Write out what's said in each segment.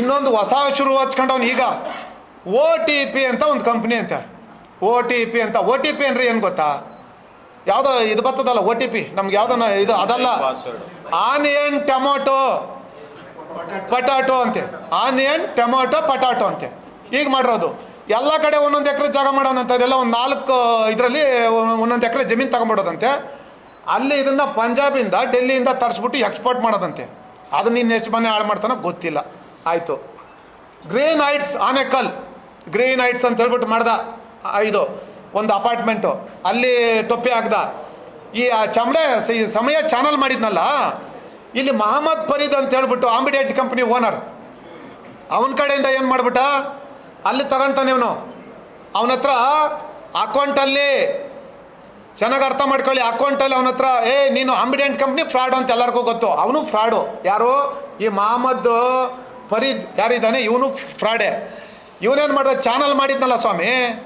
ಇನ್ನೊಂದು ಹೊಸ ಶುರು ಹಚ್ಕೊಂಡವ್ನು ಈಗ. ಓ ಟಿ ಪಿ ಅಂತ ಒಂದು ಕಂಪ್ನಿ ಅಂತ ಓ ಟಿ ಪಿ ಅಂತ. ಓ ಟಿ ಪಿ ಅಂದ್ರೆ ಏನು ಗೊತ್ತಾ? ಯಾವುದೋ ಇದು ಬರ್ತದಲ್ಲ ಓ ಟಿ ಪಿ ನಮ್ಗೆ ಯಾವ್ದನ್ನ ಇದು ಅದಲ್ಲ. ಆನಿಯನ್ ಟೊಮೊಟೊ ಪಟಾಟೊ ಅಂತೆ. ಆನಿಯನ್ ಟೊಮೊಟೊ ಪಟಾಟೊ ಅಂತೆ. ಈಗ ಮಾಡಿರೋದು. ಎಲ್ಲ ಕಡೆ ಒಂದೊಂದು ಎಕರೆ ಜಾಗ ಮಾಡೋಣಂತ ಇದೆಲ್ಲ ಒಂದು ನಾಲ್ಕು ಇದರಲ್ಲಿ ಒಂದೊಂದು ಎಕರೆ ಜಮೀನು ತಗೊಂಬಿಡೋದಂತೆ ಅಲ್ಲಿ ಇದನ್ನು ಪಂಜಾಬಿಂದ ಡೆಲ್ಲಿಯಿಂದ ತರಿಸ್ಬಿಟ್ಟು ಎಕ್ಸ್ಪೋರ್ಟ್ ಮಾಡೋದಂತೆ. ಅದನ್ನ ಇನ್ನು ಎಷ್ಟು ಮನೆ ಹಾಳು ಮಾಡ್ತಾನೋ ಗೊತ್ತಿಲ್ಲ. ಆಯಿತು. ಗ್ರೇನೈಟ್ಸ್ ಆನೆಕಲ್. ಗ್ರೀನ್ ಹೈಟ್ಸ್ ಅಂತ ಹೇಳ್ಬಿಟ್ಟು ಮಾಡ್ದ ಇದು, ಒಂದು ಅಪಾರ್ಟ್ಮೆಂಟು. ಅಲ್ಲಿ ಟೊಪ್ಪಿ ಹಾಕ್ದ. ಈ ಚಮಡೆ ಸಮಯ ಚಾನಲ್ ಮಾಡಿದ್ನಲ್ಲ, ಇಲ್ಲಿ ಮಹಮ್ಮದ್ ಫರೀದ್ ಅಂತ ಹೇಳ್ಬಿಟ್ಟು ಆಂಬಿಡೆಂಟ್ ಕಂಪ್ನಿ ಓನರ್. ಅವನ ಕಡೆಯಿಂದ ಏನು ಮಾಡ್ಬಿಟ್ಟ? ಅಲ್ಲಿ ತಗೊಂತಾನೆ ಇವನು. ಅವನ ಹತ್ರ ಅಕೌಂಟಲ್ಲಿ ಚೆನ್ನಾಗಿ ಅರ್ಥ ಮಾಡ್ಕೊಳ್ಳಿ ಅಕೌಂಟಲ್ಲಿ ಅವನ ಹತ್ರ, ಏ, ನೀನು ಆಂಬಿಡೆಂಟ್ ಕಂಪ್ನಿ ಫ್ರಾಡ್ ಅಂತ ಎಲ್ಲರಿಗೂ ಗೊತ್ತು. ಅವನು ಫ್ರಾಡು. ಯಾರು? ಈ ಮಹಮ್ಮದ್ ಫರೀದ್ ಯಾರಿದ್ದಾನೆ? ಇವನು ಫ್ರಾಡೆ. ಇವನೇನು ಮಾಡ್ದ? ಚಾನಲ್ ಮಾಡಿದ್ನಲ್ಲ ಸ್ವಾಮಿ.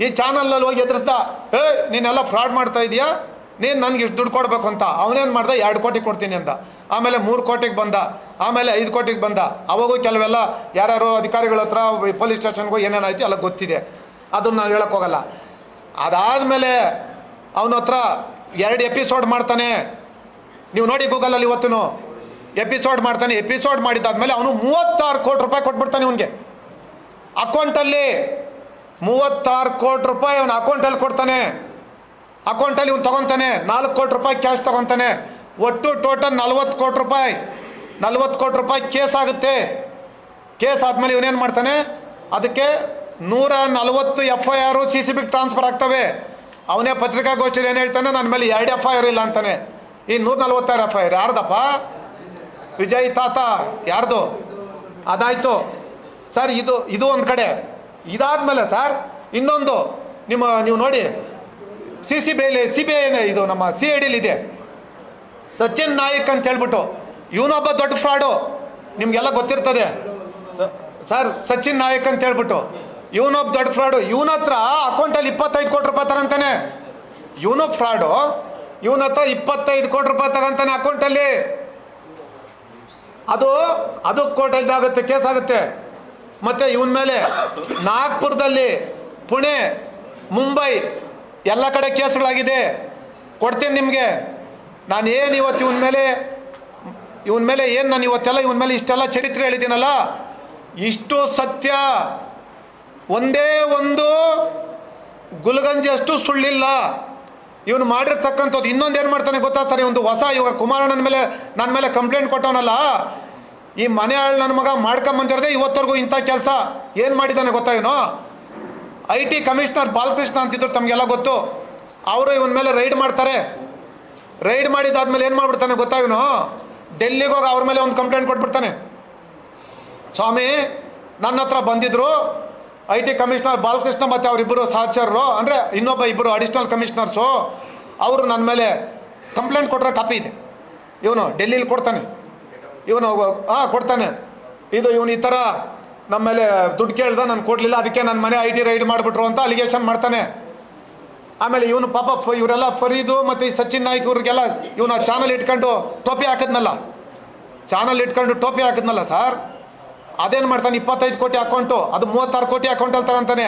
ಈ ಚಾನಲಲ್ಲಿ ಹೋಗಿ ಎದುರಿಸ್ದ, ಏ, ನೀನೆಲ್ಲ ಫ್ರಾಡ್ ಮಾಡ್ತಾ ಇದೀಯಾ? ನೀನು ನನಗೆ ಇಷ್ಟು ದುಡ್ಡು ಕೊಡಬೇಕು ಅಂತ. ಅವನೇನು ಮಾಡ್ದೆ? ಎರಡು ಕೋಟಿ ಕೊಡ್ತೀನಿ ಅಂತ ಆಮೇಲೆ ಮೂರು ಕೋಟಿಗೆ ಬಂದ. ಆಮೇಲೆ ಐದು ಕೋಟಿಗೆ ಬಂದ. ಅವಾಗೂ ಕೆಲವೆಲ್ಲ ಯಾರ್ಯಾರು ಅಧಿಕಾರಿಗಳ ಹತ್ರ ಪೊಲೀಸ್ ಸ್ಟೇಷನ್ಗೂ ಏನೇನಾಯ್ತು ಎಲ್ಲ ಗೊತ್ತಿದೆ. ಅದನ್ನು ನಾನು ಹೇಳಕ್ಕೆ ಹೋಗಲ್ಲ. ಅದಾದಮೇಲೆ ಅವನ ಹತ್ರ ಎರಡು ಎಪಿಸೋಡ್ ಮಾಡ್ತಾನೆ. ನೀವು ನೋಡಿ ಗೂಗಲಲ್ಲಿ ಇವತ್ತು ಎಪಿಸೋಡ್ ಮಾಡ್ತಾನೆ, ಎಪಿಸೋಡ್ ಮಾಡಿದ್ದಾದ್ಮೇಲೆ ಅವನು ಮೂವತ್ತಾರು ಕೋಟಿ ರೂಪಾಯಿ ಕೊಟ್ಬಿಡ್ತಾನೆ ಅವನಿಗೆ ಅಕೌಂಟಲ್ಲಿ ಮೂವತ್ತಾರು ಕೋಟಿ ರೂಪಾಯಿ ಅವನ ಅಕೌಂಟಲ್ಲಿ ಕೊಡ್ತಾನೆ. ಅಕೌಂಟಲ್ಲಿ ಇವ್ನು ತಗೊತಾನೆ, ನಾಲ್ಕು ಕೋಟಿ ರೂಪಾಯಿ ಕ್ಯಾಶ್ ತಗೊತಾನೆ. ಒಟ್ಟು ಟೋಟಲ್ ನಲ್ವತ್ತು ಕೋಟಿ ರೂಪಾಯಿ. ನಲ್ವತ್ತು ಕೋಟಿ ರೂಪಾಯಿ ಕೇಸ್ ಆಗುತ್ತೆ. ಕೇಸ್ ಆದಮೇಲೆ ಇವನೇನು ಮಾಡ್ತಾನೆ? ಅದಕ್ಕೆ ನೂರ ನಲವತ್ತು F I R C C ಬಿಗೆ ಟ್ರಾನ್ಸ್ಫರ್ ಆಗ್ತವೆ. ಅವನೇ ಪತ್ರಿಕಾಗೋಷ್ಠಿಯಲ್ಲಿ ಏನು ಹೇಳ್ತಾನೆ? ನನ್ನ ಮೇಲೆ ಎರಡು ಎಫ್ ಐ ಆರ್ ಇಲ್ಲ ಅಂತಾನೆ. ಈ ನೂರ ನಲ್ವತ್ತಾರು ಎಫ್ ಐ ಆರ್ ಯಾರ್ದಪ್ಪ? ವಿಜಯ್ ತಾತ, ಯಾರ್ದು? ಅದಾಯಿತು. ಸರ್, ಇದು ಇದು ಒಂದು ಕಡೆ. ಇದಾದ್ಮೇಲೆ ಸರ್, ಇನ್ನೊಂದು. ನಿಮ್ಮ, ನೀವು ನೋಡಿ. ಸಿ ಸಿ ಬಿ ಐಲಿ ಸಿ ಬಿ ಐ ಇದು ನಮ್ಮ ಸಿ ಐ ಡಿಲಿ ಇದೆ. ಸಚಿನ್ ನಾಯಕ್ ಅಂತ ಹೇಳ್ಬಿಟ್ಟು. ಇವನೊಬ್ಬ ದೊಡ್ಡ ಫ್ರಾಡು. ನಿಮಗೆಲ್ಲ ಗೊತ್ತಿರ್ತದೆ. ಸರ್, ಸಚಿನ್ ನಾಯಕ್ ಅಂತ ಹೇಳ್ಬಿಟ್ಟು. ಇವನೊಬ್ಬ ದೊಡ್ಡ ಫ್ರಾಡು. ಇವನ ಹತ್ರ ಅಕೌಂಟಲ್ಲಿ ಇಪ್ಪತ್ತೈದು ಕೋಟಿ ರೂಪಾಯಿ ತಗೊಂತಾನೆ ಇವನು ಫ್ರಾಡು. ಇವನ ಹತ್ರ ಇಪ್ಪತ್ತೈದು ಕೋಟಿ ರೂಪಾಯಿ ತಗೊಂತಾನೆ ಅಕೌಂಟಲ್ಲಿ. ಅದು ಅದು ಕೋರ್ಟಲ್ಲಿ ಆಗುತ್ತೆ ಕೇಸ್ ಆಗುತ್ತೆ ಮತ್ತು ಇವನ ಮೇಲೆ ನಾಗ್ಪುರದಲ್ಲಿ ಪುಣೆ, ಮುಂಬೈ ಎಲ್ಲ ಕಡೆ ಕೇಸ್ಗಳಾಗಿದೆ. ಕೊಡ್ತೀನಿ ನಿಮಗೆ. ನಾನು ಏನು ಇವತ್ತು ಇವನ ಮೇಲೆ ಇವನ ಮೇಲೆ ಏನು ನಾನು ಇವತ್ತೆಲ್ಲ ಇವನ ಮೇಲೆ ಇಷ್ಟೆಲ್ಲ ಚರಿತ್ರೆ ಹೇಳಿದ್ದೀನಲ್ಲ, ಇಷ್ಟು ಸತ್ಯ, ಒಂದೇ ಒಂದು ಗುಲ್ಗಂಜಿ ಅಷ್ಟು ಸುಳ್ಳಿಲ್ಲ. ಇವನು ಮಾಡಿರ್ತಕ್ಕಂಥದ್ದು ಇನ್ನೊಂದು ಏನು ಮಾಡ್ತಾನೆ ಗೊತ್ತಾ ಸರ್? ಒಂದು ಹೊಸ ಇವಾಗ ಕುಮಾರಣ್ಣನ ಮೇಲೆ ನನ್ನ ಮೇಲೆ ಕಂಪ್ಲೇಂಟ್ ಕೊಟ್ಟವನಲ್ಲ? ಈ ಮನೆ ಆಳ್ ನನ್ನ ಮಗ ಮಾಡ್ಕೊಂಬಂದಿರದೆ ಇವತ್ತವರೆಗೂ ಇಂಥ ಕೆಲಸ. ಏನು ಮಾಡಿದ್ದಾನೆ ಗೊತ್ತಾ ಇವನು? ಐ ಟಿ ಕಮಿಷನರ್ ಬಾಲಕೃಷ್ಣ ಅಂತಿದ್ರು ತಮಗೆಲ್ಲ ಗೊತ್ತು. ಅವರು ಇವನ ಮೇಲೆ ರೈಡ್ ಮಾಡ್ತಾರೆ. ರೈಡ್ ಮಾಡಿದಾದ್ಮೇಲೆ ಏನು ಮಾಡ್ಬಿಡ್ತಾನೆ ಗೊತ್ತಾ ಇವನು? ಡೆಲ್ಲಿಗೆ ಹೋಗಿ ಅವ್ರ ಮೇಲೆ ಒಂದು ಕಂಪ್ಲೇಂಟ್ ಕೊಟ್ಬಿಡ್ತಾನೆ. ಸ್ವಾಮಿ ನನ್ನ ಹತ್ರ ಬಂದಿದ್ರು. ಐ ಟಿ ಕಮಿಷನರ್ ಬಾಲಕೃಷ್ಣ ಮತ್ತು ಅವರಿಬ್ಬರು ಸಹಚರರು, ಅಂದರೆ ಇನ್ನೊಬ್ಬ ಇಬ್ಬರು ಅಡಿಷ್ನಲ್ ಕಮಿಷನರ್ಸು ಅವರು ನನ್ನ ಮೇಲೆ ಕಂಪ್ಲೇಂಟ್ ಕೊಟ್ಟರೆ ಕಾಪಿ ಇದೆ. ಇವನು ಡೆಲ್ಲಿಲಿ ಕೊಡ್ತಾನೆ. ಇವನು ಹಾಂ, ಕೊಡ್ತಾನೆ. ಇದು ಇವನು ಈ ಥರ ನಮ್ಮ ಮೇಲೆ ದುಡ್ಡು ಕೇಳ್ದೆ ನಾನು ಕೊಡಲಿಲ್ಲ, ಅದಕ್ಕೆ ನನ್ನ ಮನೆ ಐ ಟಿ ರೈಡ್ ಮಾಡಿಬಿಟ್ರು ಅಂತ ಅಲಿಗೇಷನ್ ಮಾಡ್ತಾನೆ. ಆಮೇಲೆ ಇವನು ಪಾಪ ಫ- ಇವರೆಲ್ಲ ಫರೀದು ಮತ್ತು ಈ ಸಚಿನ್ ನಾಯ್ಕ್ ಇವ್ರಿಗೆಲ್ಲ ಇವನು ಚಾನಲ್ ಇಟ್ಕೊಂಡು ಟೋಪಿ ಹಾಕಿದ್ನಲ್ಲ. ಚಾನಲ್ ಇಟ್ಕೊಂಡು ಟೋಪಿ ಹಾಕಿದ್ನಲ್ಲ ಸರ್ ಅದೇನು ಮಾಡ್ತಾನೆ? ಇಪ್ಪತ್ತೈದು ಕೋಟಿ ಅಕೌಂಟು. ಅದು ಮೂವತ್ತಾರು ಕೋಟಿ ಅಕೌಂಟಲ್ಲಿ ತಗೊಂತಾನೆ.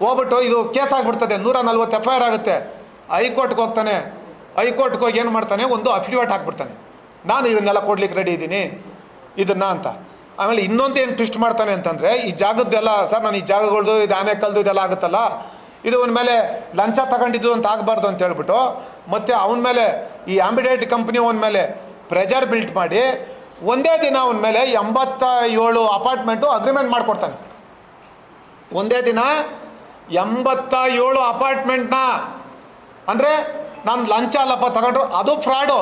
ಹೋಗ್ಬಿಟ್ಟು ಇದು ಕೇಸ್ ಆಗಿಬಿಡ್ತದೆ. ನೂರ ನಲ್ವತ್ತು ಎಫ್ ಐ ಆರ್ ಆಗುತ್ತೆ. ಹೈಕೋರ್ಟ್ಗೆ ಹೋಗ್ತಾನೆ. ಹೈಕೋರ್ಟ್ಗೆ ಹೋಗಿ ಏನು ಮಾಡ್ತಾನೆ? ಒಂದು ಅಫಿಡವಿಟ್ ಹಾಕ್ಬಿಡ್ತಾನೆ. ನಾನು ಇದನ್ನೆಲ್ಲ ಕೊಡ್ಲಿಕ್ಕೆ ರೆಡಿ ಇದ್ದೀನಿ. ಇದನ್ನ ಅಂತ. ಆಮೇಲೆ ಇನ್ನೊಂದು ಏನು ಟ್ವಿಸ್ಟ್ ಮಾಡ್ತಾನೆ ಅಂತಂದರೆ, ಈ ಜಾಗದ್ದೆಲ್ಲ ಸರ್ ನಾನು ಈ ಜಾಗಗಳದು, ಇದು ಆನೆಕಲ್ದು ಇದೆಲ್ಲ ಆಗುತ್ತಲ್ಲ? ಇದು ಅವನ ಮೇಲೆ ಲಂಚ ತಗೊಂಡಿದ್ದು ಅಂತ ಆಗಬಾರ್ದು ಅಂತ ಹೇಳ್ಬಿಟ್ಟು, ಮತ್ತು ಅವನ ಮೇಲೆ ಈ ಆಂಬಿಡೇಟ್ ಕಂಪ್ನಿ ಅವನ ಮೇಲೆ ಪ್ರೆಜರ್ ಬಿಲ್ಟ್ ಮಾಡಿ ಒಂದೇ ದಿನ ಅವನ ಮೇಲೆ ಎಂಬತ್ತ ಏಳು ಅಪಾರ್ಟ್ಮೆಂಟು ಅಗ್ರಿಮೆಂಟ್ ಮಾಡಿಕೊಡ್ತಾನೆ. ಒಂದೇ ದಿನ ಎಂಬತ್ತ ಏಳು ಅಪಾರ್ಟ್ಮೆಂಟ್ನ, ಅಂದರೆ ನಾನು ಲಂಚ ಅಲ್ಲಪ್ಪ ತಗೊಂಡ್ರು, ಅದು ಫ್ರಾಡು,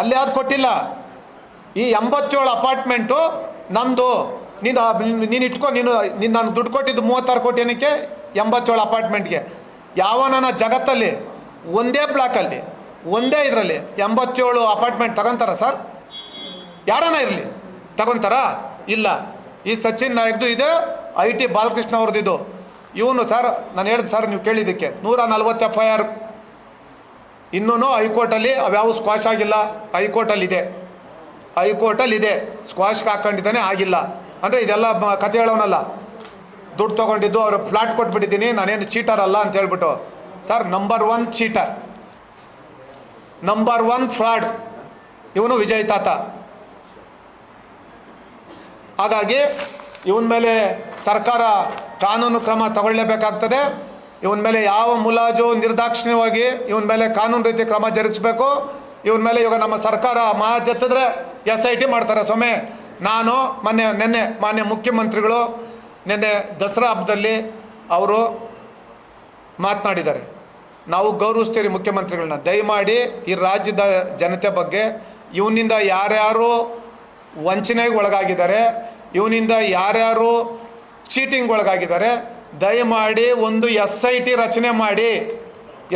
ಅಲ್ಲಿ ಯಾವ್ದು ಕೊಟ್ಟಿಲ್ಲ. ಈ ಎಂಬತ್ತೇಳು ಅಪಾರ್ಟ್ಮೆಂಟು ನಂದು ನೀನು ನೀನು ಇಟ್ಕೊ, ನೀನು ನೀನು ನಾನು ದುಡ್ಡು ಕೊಟ್ಟಿದ್ದು ಮೂವತ್ತಾರು ಕೋಟಿ ಏನಕ್ಕೆ? ಎಂಬತ್ತೇಳು ಅಪಾರ್ಟ್ಮೆಂಟ್ಗೆ. ನನ್ನ ಜಗತ್ತಲ್ಲಿ, ಒಂದೇ ಬ್ಲಾಕಲ್ಲಿ, ಒಂದೇ ಇದರಲ್ಲಿ ಎಂಬತ್ತೇಳು ಅಪಾರ್ಟ್ಮೆಂಟ್ ತಗೊಂತಾರ ಸರ್? ಯಾರನ್ನ ಇರಲಿ? ತಗೊಂತಾರಾ? ಇಲ್ಲ. ಈ ಸಚಿನ್ ನಾಯಕ್ದು ಇದೆ, ಐ ಟಿ ಬಾಲಕೃಷ್ಣ ಅವ್ರದ್ದು ಇದು. ಇವನು ಸರ್, ನಾನು ಹೇಳಿದೆ ಸರ್ ನೀವು ಕೇಳಿದ್ದಕ್ಕೆ, ನೂರ ನಲ್ವತ್ತು ಎಫ್ ಐ ಆರ್ ಇನ್ನೂ ಹೈಕೋರ್ಟಲ್ಲಿ ಅವ್ಯಾವು ಸ್ಕ್ವಾಶ್ ಆಗಿಲ್ಲ. ಹೈಕೋರ್ಟಲ್ಲಿ ಇದೆ ಹೈಕೋರ್ಟಲ್ಲಿ ಇದೆ ಸ್ಕ್ವಾಶ್ಗೆ ಹಾಕೊಂಡಿದ್ದಾನೆ, ಆಗಿಲ್ಲ. ಅಂದರೆ ಇದೆಲ್ಲ ಕತೆ ಹೇಳೋನಲ್ಲ. ದುಡ್ಡು ತೊಗೊಂಡಿದ್ದು ಅವ್ರು ಫ್ಲಾಟ್ ಕೊಟ್ಬಿಟ್ಟಿದ್ದೀನಿ, ನಾನೇನು ಚೀಟರ್ ಅಲ್ಲ ಅಂತ ಹೇಳ್ಬಿಟ್ಟು. Sir number one cheater number one fraud ಇವನು ವಿಜಯ್ ತಾತ. ಹಾಗಾಗಿ ಇವನ ಮೇಲೆ ಸರ್ಕಾರ ಕಾನೂನು ಕ್ರಮ ತಗೊಳ್ಳೇಬೇಕಾಗ್ತದೆ. ಇವನ ಮೇಲೆ ಯಾವ ಮುಲಾಜು ನಿರ್ದಾಕ್ಷಿಣ್ಯವಾಗಿ ಇವನ ಮೇಲೆ ಕಾನೂನು ರೀತಿ ಕ್ರಮ ಜರುಗಿಸ್ಬೇಕು. ಇವನ ಮೇಲೆ ಇವಾಗ ನಮ್ಮ ಸರ್ಕಾರ ಮಾತೆತ್ತಿದ್ರೆ ಎಸ್ ಐ ಟಿ ಮಾಡ್ತಾರೆ. ಸ್ವಾಮಿ, ನಾನು ಮೊನ್ನೆ, ನಿನ್ನೆ ಮಾನ್ಯ ಮುಖ್ಯಮಂತ್ರಿಗಳು ನಿನ್ನೆ ದಸರಾ ಹಬ್ಬದಲ್ಲಿ ಅವರು ಮಾತನಾಡಿದ್ದಾರೆ. ನಾವು ಗೌರವಿಸ್ತೀರಿ ಮುಖ್ಯಮಂತ್ರಿಗಳನ್ನ. ದಯಮಾಡಿ ಈ ರಾಜ್ಯದ ಜನತೆ ಬಗ್ಗೆ, ಇವನಿಂದ ಯಾರ್ಯಾರು ವಂಚನೆಗೆ ಒಳಗಾಗಿದ್ದಾರೆ. ಇವನಿಂದ ಯಾರ್ಯಾರು ಚೀಟಿಂಗ್ ಒಳಗಾಗಿದ್ದಾರೆ. ದಯಮಾಡಿ ಒಂದು ಎಸ್ ಐ ಟಿ ರಚನೆ ಮಾಡಿ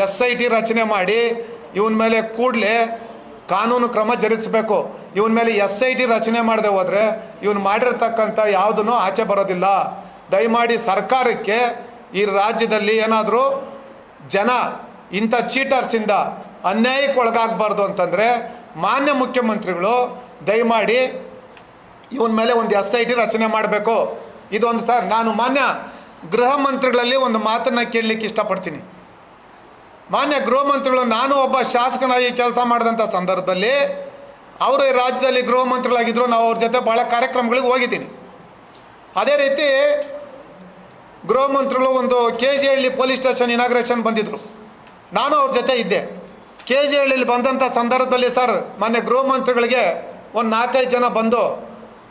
ಎಸ್ ಐ ಟಿ ರಚನೆ ಮಾಡಿ. ಇವನ ಮೇಲೆ ಕೂಡಲೇ ಕಾನೂನು ಕ್ರಮ ಜರುಗಿಸ್ಬೇಕು. ಇವನ ಮೇಲೆ ಎಸ್ ಐ ಟಿ ರಚನೆ ಮಾಡದೆ ಹೋದರೆ ಇವನು ಮಾಡಿರ್ತಕ್ಕಂಥ ಯಾವುದನ್ನು ಆಚೆ ಬರೋದಿಲ್ಲ. ದಯಮಾಡಿ ಸರ್ಕಾರಕ್ಕೆ ಈ ರಾಜ್ಯದಲ್ಲಿ ಏನಾದರೂ ಜನ ಇಂಥ ಚೀಟರ್ಸಿಂದ ಅನ್ಯಾಯಕ್ಕೆ ಒಳಗಾಗಬಾರ್ದು ಅಂತಂದರೆ ಮಾನ್ಯ ಮುಖ್ಯಮಂತ್ರಿಗಳು ದಯಮಾಡಿ ಇವನ ಮೇಲೆ ಒಂದು ಎಸ್ ಐ ಟಿ ರಚನೆ ಮಾಡಬೇಕು. ಇದೊಂದು ಸರ್, ನಾನು ಮಾನ್ಯ ಗೃಹ ಮಂತ್ರಿಗಳಲ್ಲಿ ಒಂದು ಮಾತನ್ನು ಕೇಳಲಿಕ್ಕೆ ಇಷ್ಟಪಡ್ತೀನಿ. ಮಾನ್ಯ ಗೃಹ ಮಂತ್ರಿಗಳು, ನಾನು ಒಬ್ಬ ಶಾಸಕನಾಗಿ ಕೆಲಸ ಮಾಡಿದಂಥ ಸಂದರ್ಭದಲ್ಲಿ ಅವರು ರಾಜ್ಯದಲ್ಲಿ ಗೃಹ ಮಂತ್ರಿಗಳಾಗಿದ್ದರು ನಾವು ಅವ್ರ ಜೊತೆ ಭಾಳ ಕಾರ್ಯಕ್ರಮಗಳಿಗೆ ಹೋಗಿದ್ದೀನಿ. ಅದೇ ರೀತಿ ಗೃಹ ಮಂತ್ರಿಗಳು ಒಂದು K G Halli police station inauguration ಬಂದಿದ್ದರು ನಾನು ಅವ್ರ ಜೊತೆ ಇದ್ದೆ. ಕೆ ಜಿ ಹಳ್ಳಿಯಲ್ಲಿ ಬಂದಂಥ ಸಂದರ್ಭದಲ್ಲಿ ಸರ್ ಮೊನ್ನೆ ಗೃಹ ಮಂತ್ರಿಗಳಿಗೆ ಒಂದು ನಾಲ್ಕೈದು ಜನ ಬಂದು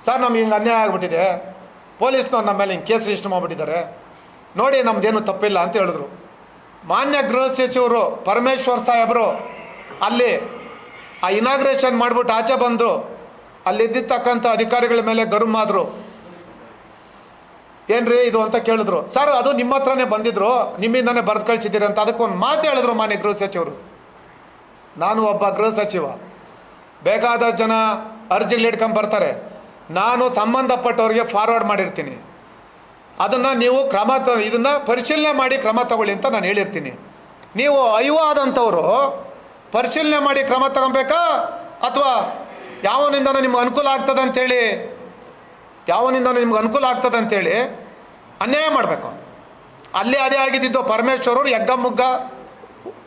ಸರ್, ನಮ್ಗೆ ಹಿಂಗೆ ಅನ್ಯಾಯ ಆಗಿಬಿಟ್ಟಿದೆ. ಪೊಲೀಸ್ನವ್ರು ನಮ್ಮ ಮೇಲೆ ಹಿಂಗೆ ಕೇಸ್ ರಿಜಿಸ್ಟರ್ ಮಾಡಿಬಿಟ್ಟಿದ್ದಾರೆ. ನೋಡಿ, ನಮ್ದೇನು ತಪ್ಪಿಲ್ಲ ಅಂತ ಹೇಳಿದ್ರು. ಮಾನ್ಯ ಗೃಹ ಸಚಿವರು ಪರಮೇಶ್ವರ್ ಸಾಹೇಬರು ಅಲ್ಲಿ ಆ ಇನಾಗ್ರೇಷನ್ ಮಾಡಿಬಿಟ್ಟು ಆಚೆ ಬಂದರು. ಅಲ್ಲಿದ್ದಿರ್ತಕ್ಕಂಥ ಅಧಿಕಾರಿಗಳ ಮೇಲೆ ಗರುಮಾದರು ಏನ್ರಿ ಇದು ಅಂತ ಕೇಳಿದ್ರು. ಸರ್, ಅದು ನಿಮ್ಮ ಹತ್ರನೇ ಬಂದಿದ್ರು. ನಿಮ್ಮಿಂದನೇ ಬರೆದು ಕಳಿಸಿದ್ದೀರಿ ಅಂತ ಅದಕ್ಕೊಂದು ಮಾತು ಹೇಳಿದ್ರು ಮಾನ್ಯ ಗೃಹ ಸಚಿವರು. ನಾನು ಒಬ್ಬ ಗೃಹ ಸಚಿವ. ಬೇಕಾದ ಜನ ಅರ್ಜಿಗಳು ಇಟ್ಕೊಂಡ್ ಬರ್ತಾರೆ. ನಾನು ಸಂಬಂಧಪಟ್ಟವ್ರಿಗೆ ಫಾರ್ವರ್ಡ್ ಮಾಡಿರ್ತೀನಿ. ಅದನ್ನು ನೀವು ಕ್ರಮ ತ, ಇದನ್ನು ಪರಿಶೀಲನೆ ಮಾಡಿ ಕ್ರಮ ತಗೊಳ್ಳಿ ಅಂತ ನಾನು ಹೇಳಿರ್ತೀನಿ. ನೀವು ಅಯ್ಯೋ ಆದಂಥವ್ರು ಪರಿಶೀಲನೆ ಮಾಡಿ ಕ್ರಮ ತಗೊಬೇಕಾ? ಅಥವಾ ಯಾವನಿಂದ ನಿಮ್ಗೆ ಅನುಕೂಲ ಆಗ್ತದೆ ಅಂತೇಳಿ? ಯಾವನಿಂದ ನಿಮ್ಗೆ ಅನುಕೂಲ ಆಗ್ತದೆ ಅಂತೇಳಿ ಅನ್ಯಾಯ ಮಾಡಬೇಕು. ಅಲ್ಲೇ ಅದೇ ಆಗಿದ್ದಿದ್ದು ಪರಮೇಶ್ವರರು ಎಗ್ಗ ಮುಗ್ಗ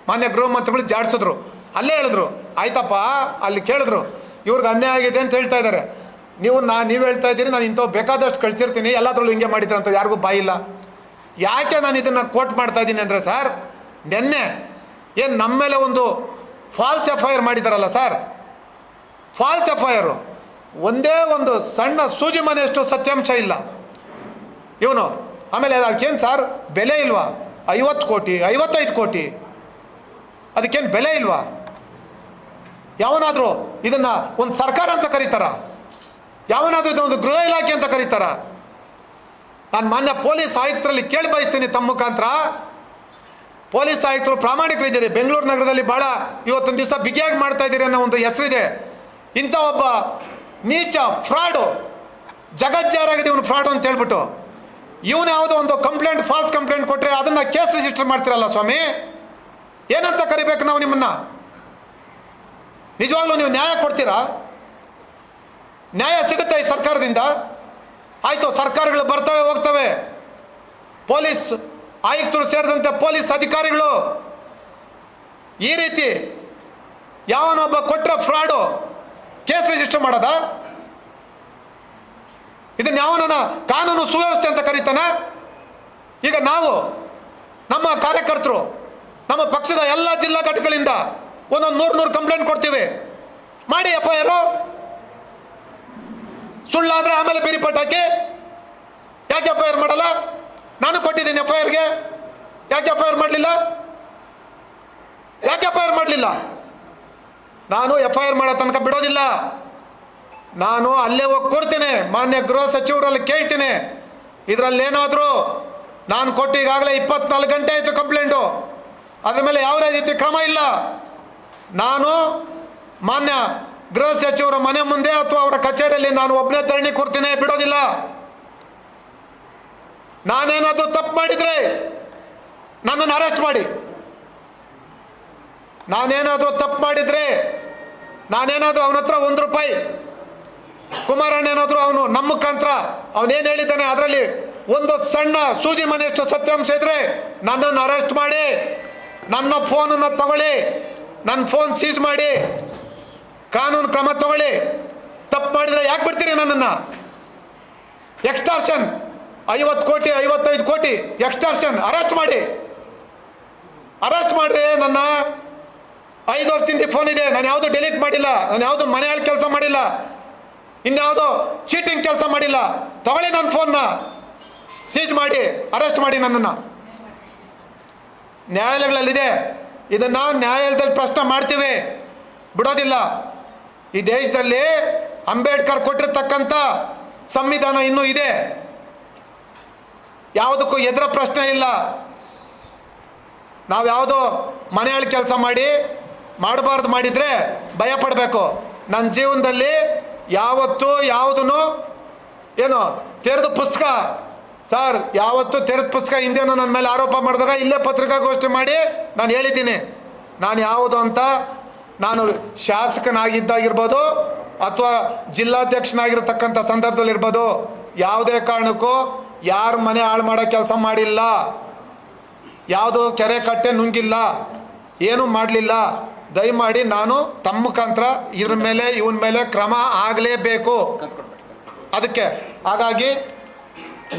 ಮಾನ್ಯ ಗೃಹ ಮಂತ್ರಿಗಳು ಜಾಡಿಸಿದ್ರು. ಅಲ್ಲೇ ಹೇಳಿದ್ರು. ಆಯ್ತಪ್ಪ, ಅಲ್ಲಿ ಕೇಳಿದ್ರು. ಇವ್ರಿಗೆ ಅನ್ಯಾಯ ಆಗಿದೆ ಅಂತ ಹೇಳ್ತಾ ಇದ್ದಾರೆ. ನೀವು ನಾ ನೀವು ಹೇಳ್ತಾ ಇದ್ದೀರಿ, ನಾನು ಇಂಥವು ಬೇಕಾದಷ್ಟು ಕಳಿಸಿರ್ತೀನಿ, ಎಲ್ಲದರಲ್ಲೂ ಹಿಂಗೆ ಮಾಡಿದ್ರೆ ಅಂತ ಯಾರಿಗೂ ಬಾಯಿಲ್ಲ ಯಾಕೆ ನಾನು ಇದನ್ನು ಕೋಟ್ ಮಾಡ್ತಾ ಇದ್ದೀನಿ ಅಂದರೆ ಸರ್, ನಿನ್ನೆ ಏನು ನಮ್ಮ ಮೇಲೆ ಒಂದು ಫಾಲ್ಸ್ ಎಫ್ ಐ ಆರ್ ಮಾಡಿದಾರಲ್ಲ sir? False F I R ಒಂದೇ ಒಂದು ಸಣ್ಣ ಸೂಜಿ ಮನೆಯಷ್ಟು ಸತ್ಯಾಂಶ ಇಲ್ಲ. ಇವನು, ಆಮೇಲೆ ಅದಕ್ಕೇನು ಸರ್? ಬೆಲೆ ಇಲ್ವಾ? ಐವತ್ತು ಕೋಟಿ, ಐವತ್ತೈದು ಕೋಟಿ. ಅದಕ್ಕೇನು ಬೆಲೆ ಇಲ್ವಾ? ಯಾವನಾದರೂ ಇದನ್ನು ಒಂದು ಸರ್ಕಾರ ಅಂತ ಕರೀತಾರ? ಯಾವನಾದರೂ ಇದನ್ನೊಂದು ಗೃಹ ಇಲಾಖೆ ಅಂತ ಕರೀತಾರ. ನಾನು ಮಾನ್ಯ ಪೊಲೀಸ್ ಆಯುಕ್ತರಲ್ಲಿ ಕೇಳಿ ಬಯಸ್ತೀನಿ ತಮ್ಮ ಮುಖಾಂತರ. ಪೊಲೀಸ್ ಆಯುಕ್ತರು ಪ್ರಾಮಾಣಿಕರಿದ್ದೀರಿ. ಬೆಂಗಳೂರು ನಗರದಲ್ಲಿ ಭಾಳ ಇವತ್ತೊಂದು ದಿವಸ ಬಿಗಿಯಾಗಿ ಮಾಡ್ತಾ ಇದ್ದೀರಿ ಅನ್ನೋ ಒಂದು ಹೆಸರಿದೆ. ಇಂಥ ಒಬ್ಬ ನೀಚ ಫ್ರಾಡು, ಜಗಜ್ಜಾರಾಗಿದೆ ಇವನು ಫ್ರಾಡು ಅಂತ ಹೇಳ್ಬಿಟ್ಟು. ಇವನು ಯಾವುದೋ ಒಂದು ಕಂಪ್ಲೇಂಟ್ ಫಾಲ್ಸ್ ಕಂಪ್ಲೇಂಟ್ ಕೊಟ್ಟರೆ ಅದನ್ನು ಕೇಸ್ ರಿಜಿಸ್ಟರ್ ಮಾಡ್ತೀರಲ್ಲ ಸ್ವಾಮಿ? ಏನಂತ ಕರಿಬೇಕು ನಾವು ನಿಮ್ಮನ್ನು? ನಿಜವಾಗ್ಲೂ ನೀವು ನ್ಯಾಯ ಕೊಡ್ತೀರಾ? ನ್ಯಾಯ ಸಿಗುತ್ತೆ ಈ ಸರ್ಕಾರದಿಂದ. ಆಯಿತು, ಸರ್ಕಾರಗಳು ಬರ್ತವೆ, ಹೋಗ್ತವೆ. ಪೊಲೀಸ್ ಆಯುಕ್ತರು ಸೇರಿದಂತೆ ಪೊಲೀಸ್ ಅಧಿಕಾರಿಗಳು. ಈ ರೀತಿ ಯಾವನೊಬ್ಬ ಕೊಟ್ಟರೆ ಫ್ರಾಡು, ಕೇಸ್ ರಿಜಿಸ್ಟರ್ ಮಾಡೋದ? ಇದನ್ನ ಯಾವನ ಕಾನೂನು ಸುವ್ಯವಸ್ಥೆ ಅಂತ ಕರೀತಾನ? ಈಗ ನಾವು, ನಮ್ಮ ಕಾರ್ಯಕರ್ತರು, ನಮ್ಮ ಪಕ್ಷದ ಎಲ್ಲ ಜಿಲ್ಲಾ ಘಟಕಗಳಿಂದ ಒಂದೊಂದು ನೂರು ನೂರು ಕಂಪ್ಲೇಂಟ್ ಕೊಡ್ತೀವಿ. ಮಾಡಿ ಎಫ್ ಐ ಆರು ಸುಳ್ಳಾದ್ರೆ ಆಮೇಲೆ ಬೇರಿಪಟ್ಟು ಹಾಕಿ ಯಾಕೆ ಎಫ್ ಐ ಆರ್ ಮಾಡಲ್ಲ? ನಾನು ಕೊಟ್ಟಿದ್ದೀನಿ ಎಫ್ ಐ ಆರ್ಗೆ ಯಾಕೆ ಎಫ್ ಐ ಆರ್ ಮಾಡಲಿಲ್ಲ? ಯಾಕೆ ಎಫ್ ಐ ಆರ್ ಮಾಡಲಿಲ್ಲ? ನಾನು ಎಫ್ ಐ ಆರ್ ಮಾಡೋ ತನಕ ಬಿಡೋದಿಲ್ಲ. ನಾನು ಅಲ್ಲೇ ಹೋಗಿ ಕೂರ್ತೀನಿ. ಮಾನ್ಯ ಗೃಹ ಸಚಿವರಲ್ಲಿ ಕೇಳ್ತೀನಿ. ಇದರಲ್ಲಿ ಏನಾದರೂ ನಾನು ಕೊಟ್ಟು ಈಗಾಗಲೇ ಇಪ್ಪತ್ನಾಲ್ಕು ಗಂಟೆ ಆಯಿತು ಕಂಪ್ಲೇಂಟು. ಅದ್ರ ಮೇಲೆ ಯಾವುದೇ ರೀತಿ ಕ್ರಮ ಇಲ್ಲ? ನಾನು ಮಾನ್ಯ ಗೃಹ ಸಚಿವರ ಮನೆ ಮುಂದೆ ಅಥವಾ ಅವರ ಕಚೇರಿಯಲ್ಲಿ ನಾನು ಒಬ್ಬನೇ ತರಣಿ ಕೊಡ್ತೀನಿ, ಬಿಡೋದಿಲ್ಲ. ನಾನೇನಾದರೂ ತಪ್ಪು ಮಾಡಿದರೆ ನನ್ನನ್ನು ಅರೆಸ್ಟ್ ಮಾಡಿ. ನಾನೇನಾದರೂ ತಪ್ಪು ಮಾಡಿದರೆ ನಾನೇನಾದರೂ ಅವನ ಹತ್ರ ಒಂದು ರೂಪಾಯಿ. ಕುಮಾರಣ್ಣ ಏನಾದರೂ ಅವನು ನಮ್ಮ ಮುಖಾಂತರ ಅವನೇನು ಹೇಳಿದ್ದಾನೆ ಅದರಲ್ಲಿ ಒಂದು ಸಣ್ಣ ಸೂಜಿ ಮನೆಯಷ್ಟು ಸತ್ಯಾಂಶ ಇದ್ರೆ ನನ್ನನ್ನು ಅರೆಸ್ಟ್ ಮಾಡಿ, ನನ್ನ ಫೋನನ್ನು ತಗೊಳ್ಳಿ, ನನ್ನ ಫೋನ್ ಸೀಸ್ ಮಾಡಿ ಕಾನೂನು ಕ್ರಮ ತಗೊಳ್ಳಿ. ತಪ್ಪು ಮಾಡಿದ್ರೆ ಯಾಕೆ ಬಿಡ್ತೀರಿ ನನ್ನನ್ನು? ಎಕ್ಸ್ಟಾರ್ಷನ್ ಐವತ್ತು ಕೋಟಿ, ಐವತ್ತೈದು ಕೋಟಿ ಎಕ್ಸ್ಟಾರ್ಷನ್ ಅರೆಸ್ಟ್ ಮಾಡಿ. ಅರೆಸ್ಟ್ ಮಾಡ್ರಿ ನನ್ನ ಐದು ವರ್ಷದಿಂದ ಫೋನ್ ಇದೆ. ನಾನು ಯಾವುದು ಡಿಲೀಟ್ ಮಾಡಿಲ್ಲ. ನಾನು ಯಾವುದು ಮನೆಯಲ್ಲಿ ಕೆಲಸ ಮಾಡಿಲ್ಲ. ಇನ್ಯಾವುದೋ ಚೀಟಿಂಗ್ ಕೆಲಸ ಮಾಡಿಲ್ಲ. ತಗೊಳ್ಳಿ ನನ್ನ ಫೋನ್ನ ಸೀಜ್ ಮಾಡಿ ಅರೆಸ್ಟ್ ಮಾಡಿ ನನ್ನನ್ನು. ನ್ಯಾಯಾಲಯಗಳಲ್ಲಿದೆ. ಇದನ್ನು ನ್ಯಾಯಾಲಯದಲ್ಲಿ ಪ್ರಶ್ನೆ ಮಾಡ್ತೀವಿ. ಬಿಡೋದಿಲ್ಲ. ಈ ದೇಶದಲ್ಲಿ ಅಂಬೇಡ್ಕರ್ ಕೊಟ್ಟಿರ್ತಕ್ಕಂಥ ಸಂವಿಧಾನ ಇನ್ನೂ ಇದೆ. ಯಾವುದಕ್ಕೂ ಎದುರ ಪ್ರಶ್ನೆ ಇಲ್ಲ. ನಾವು ಯಾವುದೋ ಮನೆಯಲ್ಲಿ ಕೆಲಸ ಮಾಡಿ, ಮಾಡಬಾರ್ದು ಮಾಡಿದರೆ ಭಯ ಪಡಬೇಕು. ನನ್ನ ಜೀವನದಲ್ಲಿ ಯಾವತ್ತೂ ಯಾವುದೂ ಏನು ತೆರೆದ ಪುಸ್ತಕ, ಸರ್ ಯಾವತ್ತೂ ತೆರೆದ ಪುಸ್ತಕ ಹಿಂದೇನೋ ನನ್ನ ಮೇಲೆ ಆರೋಪ ಮಾಡಿದಾಗ ಇಲ್ಲೇ ಪತ್ರಿಕಾಗೋಷ್ಠಿ ಮಾಡಿ ನಾನು ಹೇಳಿದ್ದೀನಿ. ನಾನು ಯಾವುದು ಅಂತ ನಾನು ಶಾಸಕನಾಗಿದ್ದಾಗಿರ್ಬೋದು ಅಥವಾ ಜಿಲ್ಲಾಧ್ಯಕ್ಷನಾಗಿರ್ತಕ್ಕಂಥ ಸಂದರ್ಭದಲ್ಲಿರ್ಬೋದು, ಯಾವುದೇ ಕಾರಣಕ್ಕೂ ಯಾರ ಮನೆ ಹಾಳು ಮಾಡೋ ಕೆಲಸ ಮಾಡಿಲ್ಲ, ಯಾವುದು ಕೆರೆ ಕಟ್ಟೆ ನುಂಗಿಲ್ಲ, ಏನೂ ಮಾಡಲಿಲ್ಲ, ದಯಮಾಡಿ ನಾನು ತಮ್ಮ ಮುಖಾಂತರ ಇದ್ರ ಮೇಲೆ, ಇವನ ಮೇಲೆ ಕ್ರಮ ಆಗಲೇಬೇಕು. ಅದಕ್ಕೆ, ಹಾಗಾಗಿ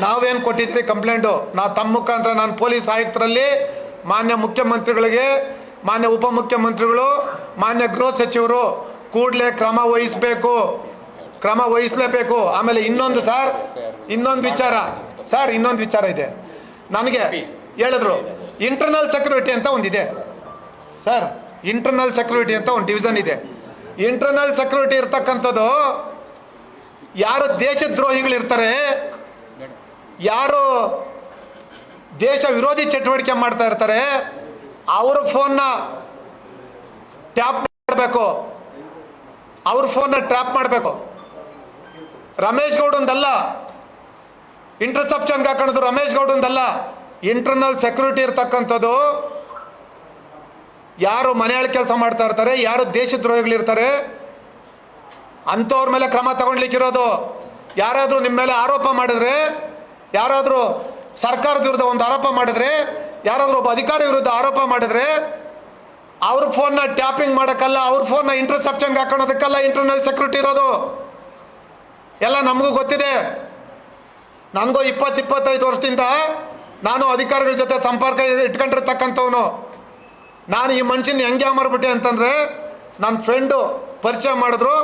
ನಾವೇನು ಕೊಟ್ಟಿದ್ವಿ ಕಂಪ್ಲೇಂಟು? ನಾ ತಮ್ಮ ಮುಖಾಂತರ ನಾನು ಪೊಲೀಸ್ ಆಯುಕ್ತರಲ್ಲಿ ಮಾನ್ಯ ಮುಖ್ಯಮಂತ್ರಿಗಳಿಗೆ ಮಾನ್ಯ ಉಪಮುಖ್ಯಮಂತ್ರಿಗಳು, ಮಾನ್ಯ ಗೃಹ ಸಚಿವರು ಕೂಡಲೇ ಕ್ರಮ ವಹಿಸಬೇಕು. ಕ್ರಮ ವಹಿಸಲೇಬೇಕು. ಆಮೇಲೆ ಇನ್ನೊಂದು ಸರ್, ಇನ್ನೊಂದು ವಿಚಾರ. ಸರ್, ಇನ್ನೊಂದು ವಿಚಾರ ಇದೆ. ನನಗೆ ಹೇಳಿದ್ರು ಇಂಟರ್ನಲ್ ಸೆಕ್ಯೂರಿಟಿ ಅಂತ ಒಂದಿದೆ. ಸರ್ ಇಂಟರ್ನಲ್ ಸೆಕ್ಯೂರಿಟಿ ಅಂತ ಒಂದು ಡಿವಿಷನ್ ಇದೆ. ಇಂಟರ್ನಲ್ ಸೆಕ್ಯೂರಿಟಿ ಇರ್ತಕ್ಕಂಥದ್ದು, ಯಾರು ದೇಶದ್ರೋಹಿಗಳಿರ್ತಾರೆ, ಯಾರು ದೇಶ ವಿರೋಧಿ ಚಟುವಟಿಕೆ ಮಾಡ್ತಾ ಇರ್ತಾರೆ ಅವ್ರ ಫೋನ್ನ ಟ್ಯಾಪ್ ಮಾಡಬೇಕು. ಅವ್ರ ಫೋನ್ನ ಟ್ರ್ಯಾಪ್ ಮಾಡಬೇಕು. ರಮೇಶ್ ಗೌಡಂದಲ್ಲ ಇಂಟರ್ಸೆಪ್ಷನ್ಗೆ ಹಾಕೋದು ರಮೇಶ್ ಗೌಡಂದಲ್ಲ ಇಂಟರ್ನಲ್ ಸೆಕ್ಯೂರಿಟಿ ಇರ್ತಕ್ಕಂಥದ್ದು. ಯಾರು ಮನೆಯಲ್ಲಿ ಕೆಲಸ ಮಾಡ್ತಾ ಇರ್ತಾರೆ, ಯಾರು ದೇಶದ್ರೋಹಿಗಳಿರ್ತಾರೆ, ಅಂಥವ್ರ ಮೇಲೆ ಕ್ರಮ ತಗೊಳ್ಲಿಕ್ಕಿರೋದು ಯಾರಾದರೂ ನಿಮ್ಮ ಮೇಲೆ ಆರೋಪ ಮಾಡಿದ್ರೆ, ಯಾರಾದರೂ ಸರ್ಕಾರದ ವಿರುದ್ಧ ಒಂದು ಆರೋಪ ಮಾಡಿದ್ರೆ ಯಾರಾದರೂ ಒಬ್ಬ ಅಧಿಕಾರಿ ವಿರುದ್ಧ ಆರೋಪ ಮಾಡಿದ್ರೆ ಅವ್ರ ಫೋನ್ನ ಟ್ಯಾಪಿಂಗ್ ಮಾಡೋಕ್ಕಲ್ಲ, ಅವ್ರ ಫೋನ್ನ ಇಂಟರ್ಸೆಪ್ಷನ್ಗೆ ಹಾಕೊಳ್ಳೋದಕ್ಕಲ್ಲ ಇಂಟರ್ನಲ್ ಸೆಕ್ಯೂರಿಟಿ ಇರೋದು. ಎಲ್ಲ ನಮಗೂ ಗೊತ್ತಿದೆ. ನನಗೂ ಇಪ್ಪತ್ತು ಇಪ್ಪತ್ತೈದು ವರ್ಷದಿಂದ ನಾನು ಅಧಿಕಾರಿಗಳ ಜೊತೆ ಸಂಪರ್ಕ ಇಟ್ಕೊಂಡಿರ್ತಕ್ಕಂಥವನು. ನಾನು ಈ ಮನುಷ್ಯನ ಹೆಂಗೆ ಮಾರ್ಬಿಟ್ಟೆ ಅಂತಂದರೆ ನನ್ನ ಫ್ರೆಂಡು ಪರಿಚಯ ಮಾಡಿದ್ರು.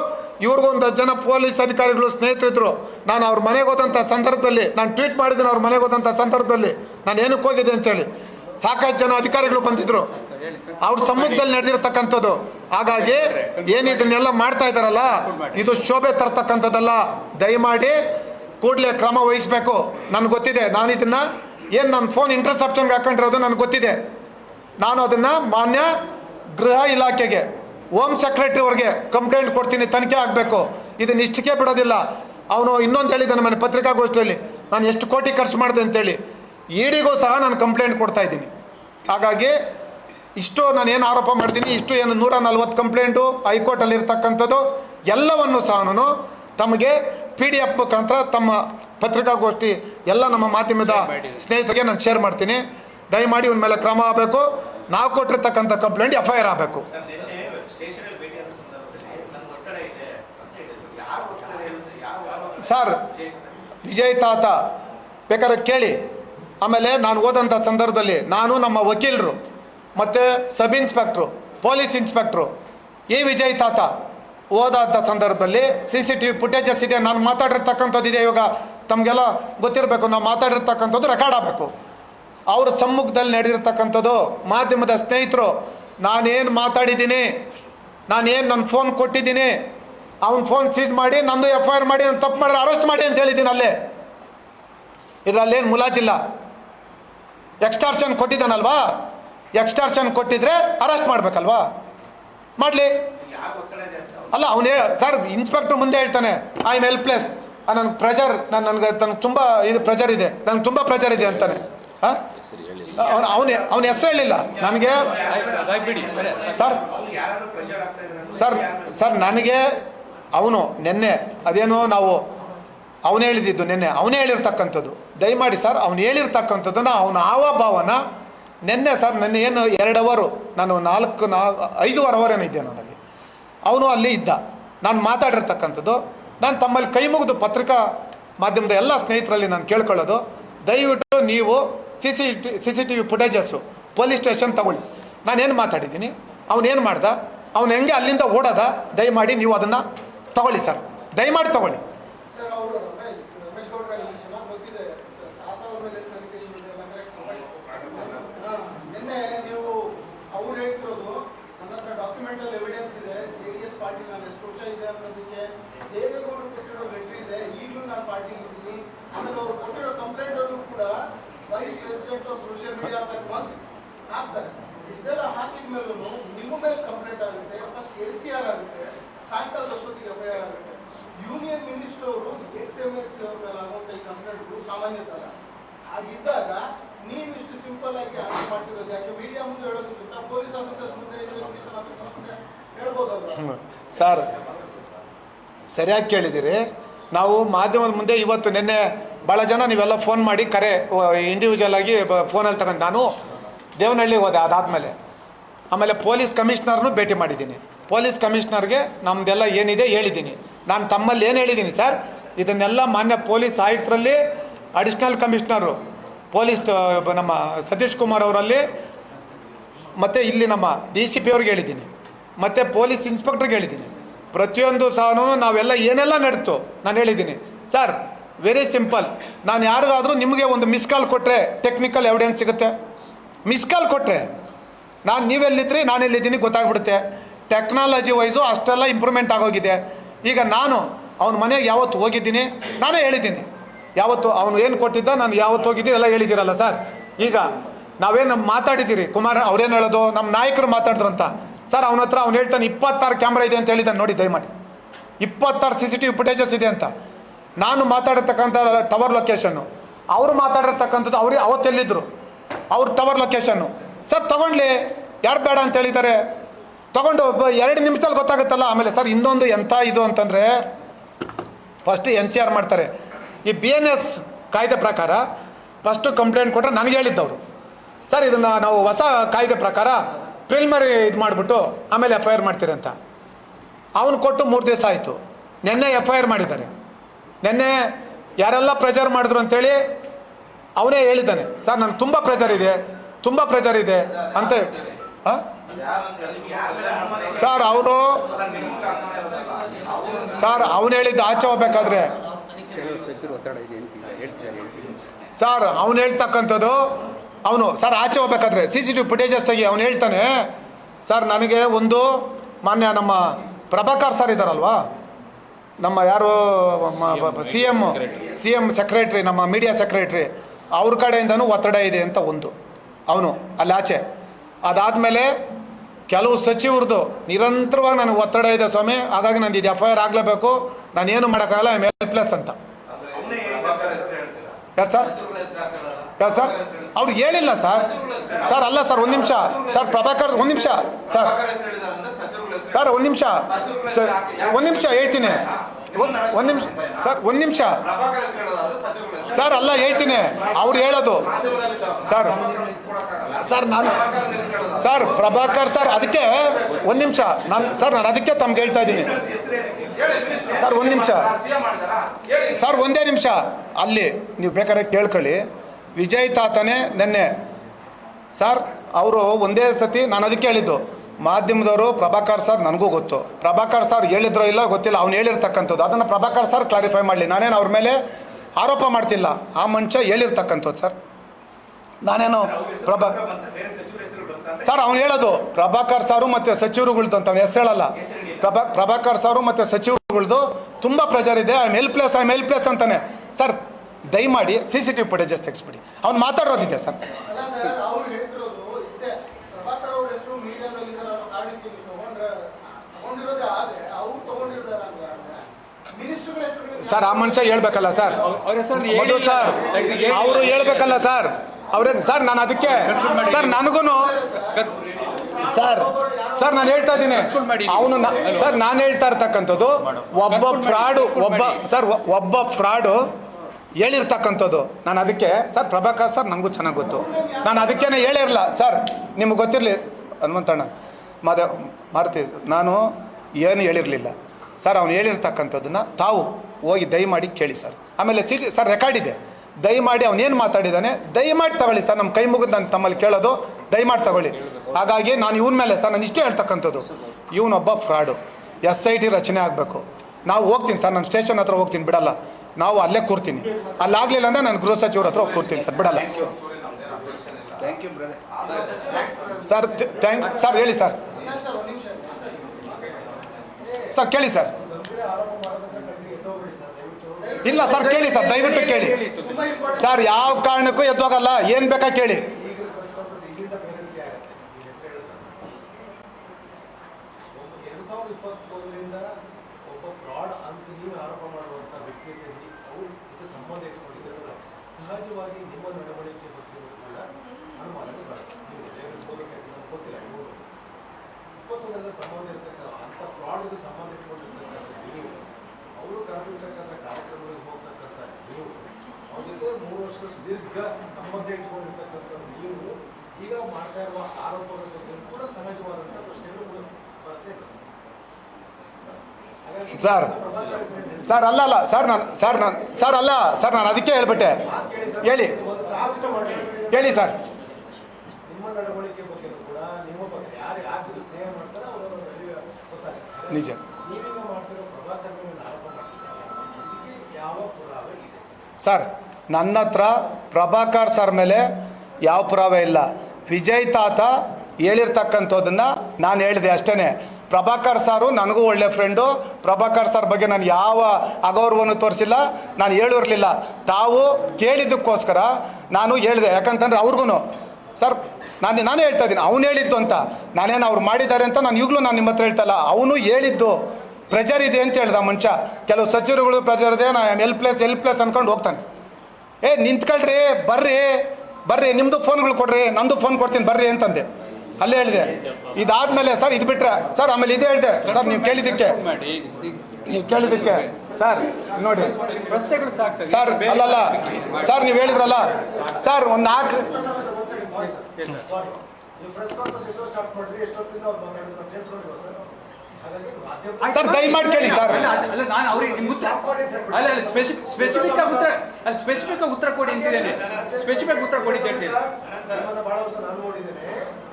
ಇವ್ರಿಗೊಂದು ಜನ ಪೊಲೀಸ್ ಅಧಿಕಾರಿಗಳು ಸ್ನೇಹಿತರಿದ್ರು. ನಾನು ಅವ್ರ ಮನೆಗೆ ಹೋದಂಥ ಸಂದರ್ಭದಲ್ಲಿ, ನಾನು ಟ್ವೀಟ್ ಮಾಡಿದ್ದೀನಿ ಅವ್ರ ಮನೆಗೆ ಹೋದಂಥ ಸಂದರ್ಭದಲ್ಲಿ, ನಾನು ಏನಕ್ಕೆ ಹೋಗಿದ್ದೆ ಅಂತೇಳಿ. ಸಾಕಷ್ಟು ಜನ ಅಧಿಕಾರಿಗಳು ಬಂದಿದ್ರು. ಅವ್ರ ಸಮ್ಮುಖದಲ್ಲಿ ನಡೆದಿರತಕ್ಕಂಥದ್ದು. ಹಾಗಾಗಿ ಏನು ಇದನ್ನೆಲ್ಲ ಮಾಡ್ತಾ ಇದ್ದಾರಲ್ಲ, ಇದು ಶೋಭೆ ತರ್ತಕ್ಕಂಥದ್ದಲ್ಲ. ದಯಮಾಡಿ ಕೂಡಲೇ ಕ್ರಮ ವಹಿಸಬೇಕು. ನನಗೆ ಗೊತ್ತಿದೆ, ನಾನು ಇದನ್ನ ಏನು ನನ್ನ ಫೋನ್ ಇಂಟರ್ಸೆಪ್ಷನ್ಗೆ ಹಾಕೊಂಡಿರೋದು ನನಗೆ ಗೊತ್ತಿದೆ. ನಾನು ಅದನ್ನು ಮಾನ್ಯ ಗೃಹ ಇಲಾಖೆಗೆ ಹೋಮ್ ಸೆಕ್ರೆಟರಿ ಅವ್ರಿಗೆ ಕಂಪ್ಲೇಂಟ್ ಕೊಡ್ತೀನಿ, ತನಿಖೆ ಆಗಬೇಕು. ಇದನ್ನ ಇಷ್ಟಕ್ಕೆ ಬಿಡೋದಿಲ್ಲ. ಅವನು ಇನ್ನೊಂದು ಹೇಳಿದ ನಮ್ಮ ಪತ್ರಿಕಾಗೋಷ್ಠಿಯಲ್ಲಿ, ನಾನು ಎಷ್ಟು ಕೋಟಿ ಖರ್ಚು ಮಾಡಿದೆ ಅಂತೇಳಿ. ಇಡಿಗೂ ಸಹ ನಾನು ಕಂಪ್ಲೇಂಟ್ ಕೊಡ್ತಾ ಇದ್ದೀನಿ. ಹಾಗಾಗಿ ಇಷ್ಟು ನಾನು ಏನು ಆರೋಪ ಮಾಡ್ತೀನಿ ಇಷ್ಟು ಏನು ನೂರ ನಲ್ವತ್ತು ಕಂಪ್ಲೇಂಟು ಹೈಕೋರ್ಟಲ್ಲಿ ಇರ್ತಕ್ಕಂಥದ್ದು ಎಲ್ಲವನ್ನು ಸಹ ನಾನು ತಮಗೆ ಪಿ ಡಿ ಎಫ್ ಮುಖಾಂತರ ತಮ್ಮ ಪತ್ರಿಕಾಗೋಷ್ಠಿ ಎಲ್ಲ ನಮ್ಮ ಮಾಧ್ಯಮದ ಸ್ನೇಹಿತರಿಗೆ ನಾನು ಶೇರ್ ಮಾಡ್ತೀನಿ. ದಯಮಾಡಿ ಇವನ ಮೇಲೆ ಕ್ರಮ ಆಗಬೇಕು ನಾವು ಕೊಟ್ಟಿರ್ತಕ್ಕಂಥ ಕಂಪ್ಲೇಂಟ್ ಎಫ್ ಐ ಆರ್ ಆಗಬೇಕು ಸರ್ ವಿಜಯ್ ತಾತ ಬೇಕಾದ್ರೆ ಕೇಳಿ. ಆಮೇಲೆ ನಾನು ಹೋದಂಥ ಸಂದರ್ಭದಲ್ಲಿ ನಾನು ನಮ್ಮ ವಕೀಲರು, ಮತ್ತು sub inspector, police inspector, A Vijay Tata ಹೋದಂಥ ಸಂದರ್ಭದಲ್ಲಿ C C T V footages ಇದೆ, ನಾನು ಮಾತಾಡಿರ್ತಕ್ಕಂಥದ್ದು ಇದೆ ಇವಾಗ. ತಮಗೆಲ್ಲ ಗೊತ್ತಿರಬೇಕು, ನಾವು ಮಾತಾಡಿರ್ತಕ್ಕಂಥದ್ದು ರೆಕಾರ್ಡ್ ಆಗಬೇಕು. ಅವ್ರ ಸಮ್ಮುಖದಲ್ಲಿ ನಡೆದಿರ್ತಕ್ಕಂಥದ್ದು ಮಾಧ್ಯಮದ ಸ್ನೇಹಿತರು, ನಾನೇನು ಮಾತಾಡಿದ್ದೀನಿ, ನಾನೇನು ನನ್ನ ಫೋನ್ ಕೊಟ್ಟಿದ್ದೀನಿ, ಅವ್ನ ಫೋನ್ ಸೀಸ್ ಮಾಡಿ, ನಂದು ಎಫ್ ಐ ಆರ್ ಮಾಡಿ, ನಾನು ತಪ್ಪು ಮಾಡಿದ್ರೆ ಅರೆಸ್ಟ್ ಮಾಡಿ ಅಂತ ಹೇಳಿದ್ದೀನಿ ಅಲ್ಲೇ. ಇದರಲ್ಲೇನು ಮುಲಾಜಿಲ್ಲ. ಎಕ್ಸ್ಟಾರ್ಷನ್ ಕೊಟ್ಟಿದ್ದಾನಲ್ವಾ? ಎಕ್ಸ್ಟಾರ್ಷನ್ ಕೊಟ್ಟಿದ್ರೆ ಅರೆಸ್ಟ್ ಮಾಡಬೇಕಲ್ವಾ? ಮಾಡಲಿ. ಅಲ್ಲ, ಅವನು ಸರ್ ಇನ್ಸ್ಪೆಕ್ಟರ್ ಮುಂದೆ ಹೇಳ್ತಾನೆ ಐ ಎಂ ಹೆಲ್ಪ್ಲೆಸ್ ನನಗೆ ಪ್ರೆಷರ್ ನಾನು ನನಗೆ ತನಗೆ ತುಂಬ ಇದು ಪ್ರೆಷರ್ ಇದೆ. ನನಗೆ ತುಂಬ ಪ್ರೆಷರ್ ಇದೆ ಅಂತಾನೆ. ಹಾಂ ಅವನು ಅವನು ಅವನ ಹೆಸರು ಹೇಳಿಲ್ಲ. ನನಗೆ ಸರ್ ಸರ್ ಸರ್, ನನಗೆ ಅವನು, ನಿನ್ನೆ, ಅದೇನೋ ನಾವು ಅವನು ಹೇಳಿದ್ದು ನಿನ್ನೆ, ಅವನೇ ಹೇಳಿರ್ತಕ್ಕಂಥದ್ದು. ದಯಮಾಡಿ ಸರ್, ಅವನು ಹೇಳಿರ್ತಕ್ಕಂಥದ್ದನ್ನು, ಅವನ ಹಾವಭಾವನ ನಿನ್ನೆ ಸರ್, ನನ್ನ ಏನು, ಎರಡು ಅವರು, ನಾನು ನಾಲ್ಕು, ನಾ, ಐದು ಅವರ್ ಏನೋ ಇದ್ದೆ ಅವನು ಅಲ್ಲಿ ಇದ್ದ. ನಾನು ಮಾತಾಡಿರ್ತಕ್ಕಂಥದ್ದು, ನಾನು ತಮ್ಮಲ್ಲಿ ಕೈ ಮುಗಿದು ಪತ್ರಿಕಾ ಮಾಧ್ಯಮದ ಎಲ್ಲ ಸ್ನೇಹಿತರಲ್ಲಿ ನಾನು ಕೇಳ್ಕೊಳ್ಳೋದು. ದಯವಿಟ್ಟು ನೀವು C C T C C T V footages, police station ತಗೊಳ್ಳಿ. ನಾನೇನು ಮಾತಾಡಿದ್ದೀನಿ? ಅವನೇನು ಮಾಡ್ದ? ಅವನು ಹೆಂಗೆ ಅಲ್ಲಿಂದ ಓಡೋದ? ದಯಮಾಡಿ ನೀವು ಅದನ್ನು ತಗೊಳ್ಳಿ ಸರ್. ದಯಮಾಡಿ ತಗೊಳ್ಳಿ ಸರ್ ಅವರು ರಮೇಶ್ ರಮೇಶ್ ಗೌಡ್ರ ಮೇಲೆ ಚೆನ್ನಾಗಿ ಗೊತ್ತಿದೆ ತಾತ ಅವ್ರ ಮೇಲೆ ಸರ್ವಿಕೇಶನ್ ಇದೆ ಎಲ್ಲ correct. ಹಾ, ನಿನ್ನೆ ನೀವು ಅವ್ರು ಹೇಳ್ತಿರೋದು ನನ್ನ ಹತ್ರ ಡಾಕ್ಯುಮೆಂಟಲ್ ಎವಿಡೆನ್ಸ್ ಇದೆ ಜೆ ಡಿ ಎಸ್ ಪಾರ್ಟಿ ನಾನು ಎಷ್ಟು ವರ್ಷ ಇದೆ ಅನ್ನೋದಕ್ಕೆ ದೇವೇಗೌಡರು ಕೊಟ್ಟಿರೋ ಲೆಟರ್ ಇದೆ ಈಗಲೂ ನಾನು ಪಾರ್ಟಿ ಇದ್ದೀನಿ ಆಮೇಲೆ ಅವ್ರು ಕೊಟ್ಟಿರೋ ಕಂಪ್ಲೇಂಟ್ ಅಲ್ಲೂ ಕೂಡ vice president of social media ಅಂತ ಕಾನ್ಸ್ ಹಾಕ್ತಾರೆ ಇಷ್ಟೆಲ್ಲ ಹಾಕಿದ ಮೇಲೂ ನಿಮ್ಮ ಮೇಲೆ ಕಂಪ್ಲೇಂಟ್ ಆಗುತ್ತೆ ಫಸ್ಟ್ ಎಲ್ ಸಿ ಆರ್ ಆಗುತ್ತೆ ಸಾಯಂಕಾಲದ ಅಷ್ಟೊತ್ತಿಗೆ ಎಫ್ ಐ ಆರ್ ಆಗುತ್ತೆ. ಯೂನಿಯನ್ ಮಿನಿಸ್ಟರ್ ಅವರು ಎಕ್ಸ್ ಎಂ ಎಕ್ಸ್ ಅವ್ರ ಮೇಲೆ ಆಗುವಂಥ ಈ ಕಂಪ್ಲೇಂಟ್ಗಳು ಸಾಮಾನ್ಯ ತರ ಹಾಗಿದ್ದಾಗ ನೀವು ಇಷ್ಟು ಸಿಂಪಲ್ ಆಗಿ ಆನ್ಸರ್ ಮಾಡ್ತಿರೋದು ಯಾಕೆ? ಮೀಡಿಯಾ ಮುಂದೆ ಹೇಳೋದಕ್ಕಿಂತ ಪೊಲೀಸ್ ಆಫೀಸರ್ಸ್ ಮುಂದೆ ಇನ್ವೆಸ್ಟಿಗೇಷನ್ ಆಫೀಸರ್ ಮುಂದೆ ಹೇಳ್ಬೋದು ಹ್ಮ್. ಸರ್ ಸರಿಯಾಗಿ ಕೇಳಿದ್ದೀರಿ. ನಾವು ಮಾಧ್ಯಮದ ಮುಂದೆ ಇವತ್ತು ನಿನ್ನೆ ಭಾಳ ಜನ ನೀವೆಲ್ಲ ಫೋನ್ ಮಾಡಿ ಕರೆ ಇಂಡಿವಿಜುವಲ್ ಆಗಿ ಫೋನಲ್ಲಿ ತಗೊಂಡು ನಾನು ದೇವನಹಳ್ಳಿಗೆ ಹೋದೆ ಅದಾದಮೇಲೆ. ಆಮೇಲೆ ಪೊಲೀಸ್ ಕಮಿಷನರ್ನು ಭೇಟಿ ಮಾಡಿದ್ದೀನಿ. ಪೊಲೀಸ್ ಕಮಿಷನರ್ಗೆ ನಮ್ಮದೆಲ್ಲ ಏನಿದೆ ಹೇಳಿದ್ದೀನಿ. ನಾನು ತಮ್ಮಲ್ಲಿ ಏನು ಹೇಳಿದ್ದೀನಿ ಸರ್, ಇದನ್ನೆಲ್ಲ ಮಾನ್ಯ ಪೊಲೀಸ್ ಆಯುಕ್ತರಲ್ಲಿ ಅಡಿಷ್ನಲ್ ಕಮಿಷನರು ಪೊಲೀಸ್ ನಮ್ಮ ಸತೀಶ್ ಕುಮಾರ್ ಅವರಲ್ಲಿ, ಮತ್ತು ಇಲ್ಲಿ ನಮ್ಮ ಡಿ ಸಿ ಪಿ ಅವ್ರಿಗೆ ಹೇಳಿದ್ದೀನಿ. ಮತ್ತು ಪೊಲೀಸ್ ಇನ್ಸ್ಪೆಕ್ಟ್ರಿಗೆ ಹೇಳಿದ್ದೀನಿ. ಪ್ರತಿಯೊಂದು ಸಹನೂ ನಾವೆಲ್ಲ ಏನೆಲ್ಲ ನಡೀತು ನಾನು ಹೇಳಿದ್ದೀನಿ. ಸರ್ ವೆರಿ ಸಿಂಪಲ್ ನಾನು ಯಾರಿಗಾದರೂ ನಿಮಗೆ ಒಂದು ಮಿಸ್ ಕಾಲ್ ಕೊಟ್ಟರೆ ಟೆಕ್ನಿಕಲ್ ಎವಿಡೆನ್ಸ್ ಸಿಗುತ್ತೆ. ಮಿಸ್ ಕಾಲ್ ಕೊಟ್ಟರೆ ನಾನು ನೀವೆಲ್ಲಿದ್ರಿ? ನಾನು ಎಲ್ಲಿದ್ದೀನಿ ಗೊತ್ತಾಗ್ಬಿಡುತ್ತೆ. ಟೆಕ್ನಾಲಜಿ ವೈಸು ಅಷ್ಟೆಲ್ಲ ಇಂಪ್ರೂವ್ಮೆಂಟ್ ಆಗೋಗಿದೆ. ಈಗ ನಾನು ಅವನ ಮನೆಗೆ ಯಾವತ್ತು ಹೋಗಿದ್ದೀನಿ? ನಾನೇ ಹೇಳಿದ್ದೀನಿ. ಯಾವತ್ತು ಅವನು ಏನು ಕೊಟ್ಟಿದ್ದ, ನಾನು ಯಾವತ್ತು ಹೋಗಿದ್ದೀನಿ ಎಲ್ಲ ಹೇಳಿದ್ದೀರಲ್ಲ ಸರ್. ಈಗ ನಾವೇನು ಮಾತಾಡಿದ್ದೀರಿ? ಕುಮಾರ್ ಅವ್ರೇನು ಹೇಳೋದು? ನಮ್ಮ ನಾಯಕರು ಮಾತಾಡಿದ್ರಂತ ಸರ್, ಅವನ ಹತ್ರ ಅವ್ನು ಹೇಳ್ತಾನೆ ಇಪ್ಪತ್ತಾರು ಕ್ಯಾಮ್ರಾ ಇದೆ ಅಂತ ಹೇಳಿದ್ದಾನೆ. ನೋಡಿ, ದಯಮಾಡಿ. ಇಪ್ಪತ್ತಾರು C C T V footages ಇದೆ ಅಂತ. ನಾನು ಮಾತಾಡಿರ್ತಕ್ಕಂಥ ಟವರ್ ಲೊಕೇಶನ್ನು ಅವರು ಮಾತಾಡಿರ್ತಕ್ಕಂಥದ್ದು ಅವ್ರಿಗೆ ಅವತ್ತೆಲ್ಲಿದ್ದರು ಅವ್ರ ಟವರ್ ಲೊಕೇಶನ್ನು ಸರ್, ತಗೊಂಡ್ಲಿ. ಯಾರು ಬೇಡ ಅಂತ ಹೇಳಿದ್ದಾರೆ. ತಗೊಂಡು ಎರಡು ನಿಮಿಷದಲ್ಲಿ ಗೊತ್ತಾಗುತ್ತಲ್ಲ. ಆಮೇಲೆ, ಸರ್, ಇನ್ನೊಂದು ಎಂಥ ಇದು ಅಂತಂದರೆ ಫಸ್ಟ್ ಎನ್ ಸಿ ಆರ್ ಮಾಡ್ತಾರೆ. ಈ ಬಿ ಎನ್ ಎಸ್ ಕಾಯ್ದೆ ಪ್ರಕಾರ ಫಸ್ಟು ಕಂಪ್ಲೇಂಟ್ ಕೊಟ್ಟರೆ ನನಗೆ ಹೇಳಿದ್ದವರು. ಸರ್, ಇದನ್ನು ನಾವು ಹೊಸ ಕಾಯ್ದೆ ಪ್ರಕಾರ ಪ್ರಿಲ್ಮರಿ ಇದು ಮಾಡಿಬಿಟ್ಟು ಆಮೇಲೆ ಎಫ್ ಐ ಆರ್ ಮಾಡ್ತೀರಂತ ಅವನು ಕೊಟ್ಟು ಮೂರು ದಿವಸ ಆಯಿತು. ನಿನ್ನೆ ಎಫ್ ಐ ಆರ್ ಮಾಡಿದ್ದಾರೆ. ನಿನ್ನೆ ಯಾರೆಲ್ಲ ಪ್ರೆಜರ್ ಮಾಡಿದ್ರು ಅಂತೇಳಿ ಅವನೇ ಹೇಳಿದ್ದಾನೆ, ಸರ್, ನನಗೆ ತುಂಬ ಪ್ರೆಷರ್ ಇದೆ, ತುಂಬ ಪ್ರೆಷರ್ ಇದೆ ಅಂತ ಸರ್, ಅವರು ಸರ್, ಅವನು ಹೇಳಿದ್ದು ಆಚೆ ಹೋಗ್ಬೇಕಾದ್ರೆ. ಸರ್, ಅವನು ಹೇಳ್ತಕ್ಕಂಥದ್ದು ಅವನು, ಸರ್, ಆಚೆ ಹೋಗ್ಬೇಕಾದ್ರೆ C C T V footages ತೆಗಿ ಅವನು ಹೇಳ್ತಾನೆ, ಸರ್, ನನಗೆ ಒಂದು ಮಾನ್ಯ ನಮ್ಮ ಪ್ರಭಾಕರ್ ಸರ್ ಇದ್ದಾರಲ್ವಾ ನಮ್ಮ ಯಾರು C M C M secretary ನಮ್ಮ ಮೀಡಿಯಾ ಸೆಕ್ರೆಟ್ರಿ ಅವ್ರ ಕಡೆಯಿಂದನೂ ಒತ್ತಡ ಇದೆ ಅಂತ ಒಂದು. ಅವನು ಅಲ್ಲಿ ಆಚೆ. ಅದಾದಮೇಲೆ ಕೆಲವು ಸಚಿವರದು ನಿರಂತರವಾಗಿ ನನಗೆ ಒತ್ತಡ ಇದೆ ಸ್ವಾಮಿ ಹಾಗಾಗಿ ನಂದು ಇದು ಎಫ್ ಐ ಆರ್ ಆಗಲೇಬೇಕು. ನಾನೇನು ಮಾಡೋಕ್ಕಾಗಲ್ಲ ಐ ಎಲ್ ಪ್ಲಸ್ ಅಂತ. ಯಾರು ಸರ್? ಯಾರು ಸರ್? ಅವ್ರು ಹೇಳಿಲ್ಲ ಸರ್. ಸರ್ ಅಲ್ಲ ಸರ್ ಒಂದು ನಿಮಿಷ. ಸರ್ ಪ್ರಭಾಕರ್ ಒಂದು ನಿಮಿಷ. ಸರ್. ಸರ್ ಒಂದು ನಿಮಿಷ. ಸರ್ ಒಂದು ನಿಮಿಷ ಹೇಳ್ತೀನಿ. ಒಂದು ನಿಮಿಷ, ಸರ್, ಒಂದು ನಿಮಿಷ. ಸರ್, ಅಲ್ಲ, ಹೇಳ್ತೀನಿ. ಅವ್ರು ಹೇಳೋದು. ಸರ್ ಸರ್, ನಾನು ಸರ್, ಪ್ರಭಾಕರ್ ಸರ್, ಅದಕ್ಕೆ ಒಂದು ನಿಮಿಷ. ನಾನು ಸರ್, ನಾನು ಅದಕ್ಕೆ ತಮ್ಗೆ ಹೇಳ್ತಾ ಇದ್ದೀನಿ. ಸರ್, ಒಂದು ನಿಮಿಷ. ಸರ್, ಒಂದೇ ನಿಮಿಷ. ಅಲ್ಲಿ ನೀವು ಬೇಕಾದ್ರೆ ಕೇಳ್ಕೊಳ್ಳಿ. ವಿಜಯ್ ತಾತನೇ ನೆನ್ನೆ. ಸರ್, ಅವರು ಒಂದೇ ಸತಿ ನಾನು ಅದಕ್ಕೆ ಹೇಳಿದ್ದು. ಮಾಧ್ಯಮದವರು ಪ್ರಭಾಕರ್ ಸರ್ ನನಗೂ ಗೊತ್ತು. ಪ್ರಭಾಕರ್ ಸರ್ ಹೇಳಿದ್ರೋ ಇಲ್ಲ ಗೊತ್ತಿಲ್ಲ, ಅವ್ನು ಹೇಳಿರ್ತಕ್ಕಂಥದ್ದು. ಅದನ್ನು ಪ್ರಭಾಕರ್ ಸರ್ ಕ್ಲಾರಿಫೈ ಮಾಡಲಿ. ನಾನೇನು ಅವ್ರ ಮೇಲೆ ಆರೋಪ ಮಾಡ್ತಿಲ್ಲ. ಆ ಮನುಷ್ಯ ಹೇಳಿರ್ತಕ್ಕಂಥದ್ದು ಸರ್. ನಾನೇನು ಪ್ರಭಾ ಸರ್, ಅವ್ನು ಹೇಳೋದು, ಪ್ರಭಾಕರ್ ಸಾರು ಮತ್ತು ಸಚಿವರುಗಳ್ದು ಅಂತ ಅವ್ನು ಹೆಸರು ಹೇಳಲ್ಲ. ಪ್ರಭಾ, ಪ್ರಭಾಕರ್ ಸಾರು ಮತ್ತು ಸಚಿವರುಗಳ್ದು ತುಂಬ ಪ್ರೆಷರ್ ಇದೆ. I L place I L place ಅಂತಾನೆ. ಸರ್, ದಯಮಾಡಿ C C T V footages ತೆಗೆಸ್ಬಿಡಿ. ಅವ್ನು ಮಾತಾಡೋದಿದೆ ಸರ್ ಅಲ್ಲ ಸರ್ ಅವ್ರು ಹೇಳ್ತಿರೋದು ಇಷ್ಟೇ ಪ್ರಭಾಕರ್ ಅವ್ರ ಹೆಸರು ಮೀಡಿಯಾದಲ್ಲಿ ಇದಾರೆ ಅನ್ನೋ ಕಾರಣಕ್ಕೆ ನೀವು ತಗೊಂಡ್ರೆ ತಗೊಂಡಿರೋದೇ ಆದ್ರೆ ಅವ್ರು ತಗೊಂಡಿರ್ತಾರೆ ಅಂದ್ರೆ ಮಿನಿಸ್ಟರ್ಗಳ ಹೆಸರು ಸರ್ ಆ ಮನುಷ್ಯ ಹೇಳ್ಬೇಕಲ್ಲ ಸರ್? ಮಧು ಸರ್ ಅವರು ಹೇಳ್ಬೇಕಲ್ಲ ಸರ್? ಅವ್ರೇನು ಸರ್ ನಾನು ಅದಕ್ಕೆ ಸರ್ ನನಗೂ ಸರ್ ಸರ್ ನಾನು ಹೇಳ್ತಾ ಇದ್ದೀನಿ. ಅವನು ಸರ್ ನಾನು ಹೇಳ್ತಾ ಇರ್ತಕ್ಕಂಥದ್ದು ಒಬ್ಬ ಫ್ರಾಡು ಒಬ್ಬ ಸರ್ ಒಬ್ಬ ಫ್ರಾಡು ಹೇಳಿರ್ತಕ್ಕಂಥದ್ದು. ನಾನು ಅದಕ್ಕೆ ಸರ್ ಪ್ರಭಾಕರ್ ಸರ್ ನನಗೂ ಚೆನ್ನಾಗಿ ಗೊತ್ತು. ನಾನು ಅದಕ್ಕೇನೆ ಹೇಳಿರಲ್ಲ ಸರ್ ನಿಮ್ಗೆ ಗೊತ್ತಿರಲಿ ಹನುಮಂತಣ್ಣ. ಮದ ಮಾರುತಿ ನಾನು ಏನು ಹೇಳಿರಲಿಲ್ಲ. ಸರ್ ಅವನು ಹೇಳಿರ್ತಕ್ಕಂಥದ್ದನ್ನ ತಾವು ಹೋಗಿ ದಯಮಾಡಿ ಕೇಳಿ ಸರ್. ಆಮೇಲೆ ಸಿಟಿ ಸರ್ ರೆಕಾರ್ಡ್ ಇದೆ. ದಯಮಾಡಿ ಅವನೇನು ಮಾತಾಡಿದ್ದಾನೆ ದಯಮಾಡಿ ತಗೊಳ್ಳಿ ಸರ್ ನಮ್ಮ ಕೈ ಮುಗಿದು ನಾನು ತಮ್ಮಲ್ಲಿ ಕೇಳೋದು. ದಯಮಾಡಿ ತಗೊಳ್ಳಿ. ಹಾಗಾಗಿ ನಾನು ಇವನ ಮೇಲೆ ಸರ್ ನಾನು ಇಷ್ಟೇ ಹೇಳ್ತಕ್ಕಂಥದ್ದು. ಇವನೊಬ್ಬ ಫ್ರಾಡು ಎಸ್ ಐ ಟಿ ರಚನೆ ಆಗಬೇಕು. ನಾವು ಹೋಗ್ತೀನಿ ಸರ್ ನಾನು ಸ್ಟೇಷನ್ ಹತ್ರ ಹೋಗ್ತೀನಿ ಬಿಡಲ್ಲ. ನಾವು ಅಲ್ಲೇ ಕೂರ್ತೀನಿ. ಅಲ್ಲಾಗಲಿಲ್ಲ ಅಂದರೆ ನಾನು ಗೃಹ ಸಚಿವರ ಹತ್ರ ಹೋಗಿ ಕೂರ್ತೀನಿ ಸರ್ ಬಿಡಲ್ಲ. Thank you brother sir thank sir ಹೇಳಿ ಸರ್. ಸರ್ ಕೇಳಿ ಸರ್. ಇಲ್ಲ ಸರ್, ಕೇಳಿ ಸರ್, ದಯವಿಟ್ಟು ಕೇಳಿ. ಸರ್, ಯಾವ ಕಾರಣಕ್ಕೂ ಎದ್ದೋಗಲ್ಲ ಏನು ಬೇಕಾ ಕೇಳಿ. ಸಂಬಂಧ ಸಾವಿರದ ಅಂತ ಫ್ರಾಡ್ ಸಂಬಂಧ ಇಟ್ಕೊಂಡಿರ್ತಕ್ಕಂಥ ಅವರು ಕರೆದಿರ್ತಕ್ಕಂಥ ಕಾರ್ಯಕ್ರಮಗಳಿಗೆ ಹೋಗ್ತಕ್ಕಂಥ ನೀವು ಅವ್ರ ಜೊತೆ ಮೂರು ವರ್ಷದ ಸುದೀರ್ಘ ಸಂಬಂಧ ಇಟ್ಕೊಂಡಿರ್ತಕ್ಕಂಥ ನೀವು ಈಗ ಮಾಡ್ತಾ ಇರುವ ಆರೋಪದ ಬಗ್ಗೆ ಕೂಡ ಸಹಜವಾದಂಥ ಪ್ರಶ್ನೆಗಳು ಬರ್ತೇ ಇದೆ. ಸರ್ ಸರ್ ಅಲ್ಲ ಅಲ್ಲ ಸರ್ ನಾನು ಸರ್ ನಾನು ಸರ್ ಅಲ್ಲ ಸರ್ ನಾನು ಅದಕ್ಕೆ ಹೇಳ್ಬಿಟ್ಟೆ. ಹೇಳಿ. ಹೇಳಿ ಸರ್. ನಿಮ್ಮ ಸರ್, ನನ್ನ ಹತ್ರ ಪ್ರಭಾಕರ್ ಸರ್ ಮೇಲೆ ಯಾವ ಪುರಾವೆ ಇಲ್ಲ. ವಿಜಯ್ ತಾತ ಹೇಳಿರ್ತಕ್ಕಂಥದ್ದನ್ನು ನಾನು ಹೇಳಿದೆ ಅಷ್ಟೇ ಪ್ರಭಾಕರ್ ಸಾರು ನನಗೂ ಒಳ್ಳೆ ಫ್ರೆಂಡು ಪ್ರಭಾಕರ್ ಸರ್ ಬಗ್ಗೆ ನಾನು ಯಾವ ಅಗೌರವವನ್ನು ತೋರಿಸಿಲ್ಲ. ನಾನು ಹೇಳಿರಲಿಲ್ಲ. ತಾವು ಕೇಳಿದ್ದಕ್ಕೋಸ್ಕರ ನಾನು ಹೇಳಿದೆ. ಯಾಕಂತಂದ್ರೆ ಅವ್ರಿಗೂ ಸರ್, ನಾನು, ನಾನೇ ಹೇಳ್ತಾ ಇದ್ದೀನಿ. ಅವನು ಹೇಳಿದ್ದು ಅಂತ. ನಾನೇನು ಅವ್ರು ಮಾಡಿದ್ದಾರೆ ಅಂತ ನಾನು ಈಗಲೂ ನಾನು ನಿಮ್ಮ ಹತ್ರ ಹೇಳ್ತಾ ಇಲ್ಲ. ಅವನು ಹೇಳಿದ್ದು ಪ್ರೆಜರ್ ಇದೆ ಅಂತ ಹೇಳ್ದ ಮನುಷ್ಯ. ಕೆಲವು ಸಚಿವರುಗಳು ಪ್ರೆಜರ್ ಇದೆ ನಾ ಎಲ್ ಪ್ಲೇಸ್ ಎಲ್ ಪ್ಲೇಸ್ ಅನ್ಕೊಂಡು ಹೋಗ್ತಾನೆ. ಏ ನಿಂತ್ಕೊಳ್ರಿ ಬರ್ರಿ ಬರ್ರಿ ನಿಮ್ಮದು ಫೋನ್ಗಳು ಕೊಡ್ರಿ ನಂದು ಫೋನ್ ಕೊಡ್ತೀನಿ ಬರ್ರಿ ಅಂತಂದೆ. ಅಲ್ಲೇ ಹೇಳಿದೆ. ಇದಾದ್ಮೇಲೆ ಸರ್ ಇದು ಬಿಟ್ರೆ ಸರ್ ಆಮೇಲೆ ಇದೇ ಹೇಳಿದೆ. ಸರ್ ನೀವು ಕೇಳಿದ್ದಕ್ಕೆ. ನೀವು ಕೇಳಿದ್ದಕ್ಕೆ. ಸರ್ ನೋಡಿ. ಸರ್ ಅಲ್ಲಲ್ಲ. ಸರ್ ನೀವು ಹೇಳಿದ್ರಲ್ಲ. ಸರ್ ಒಂದು ನಾಲ್ಕು ಸಾರಿ ದಯಮಾಡಿ ಕೇಳಿ ಸರ್ ಅಲ್ಲ ನಾನು ಅವ್ರಿಗೆ ನಿಮ್ಮ ಉತ್ತರ ಅಲ್ಲ ಅಲ್ಲ ಸ್ಪೆಸಿಫಿಕ್ ಸ್ಪೆಸಿಫಿಕ್ ಆಗಿ ಉತ್ತರ ಅಲ್ಲ ಸ್ಪೆಸಿಫಿಕ್ ಆಗಿ ಉತ್ತರ ಕೊಡಿ ಅಂತಿದ್ದೇನೆ ಸ್ಪೆಸಿಫಿಕ್ ಉತ್ತರ ಕೊಡಿ ಅಂತ ಹೇಳ್ತೀನಿ ನಿಮ್ಮನ್ನ ಬಹಳ ವರ್ಷ ನಾನು ನೋಡಿದ್ದೇನೆ.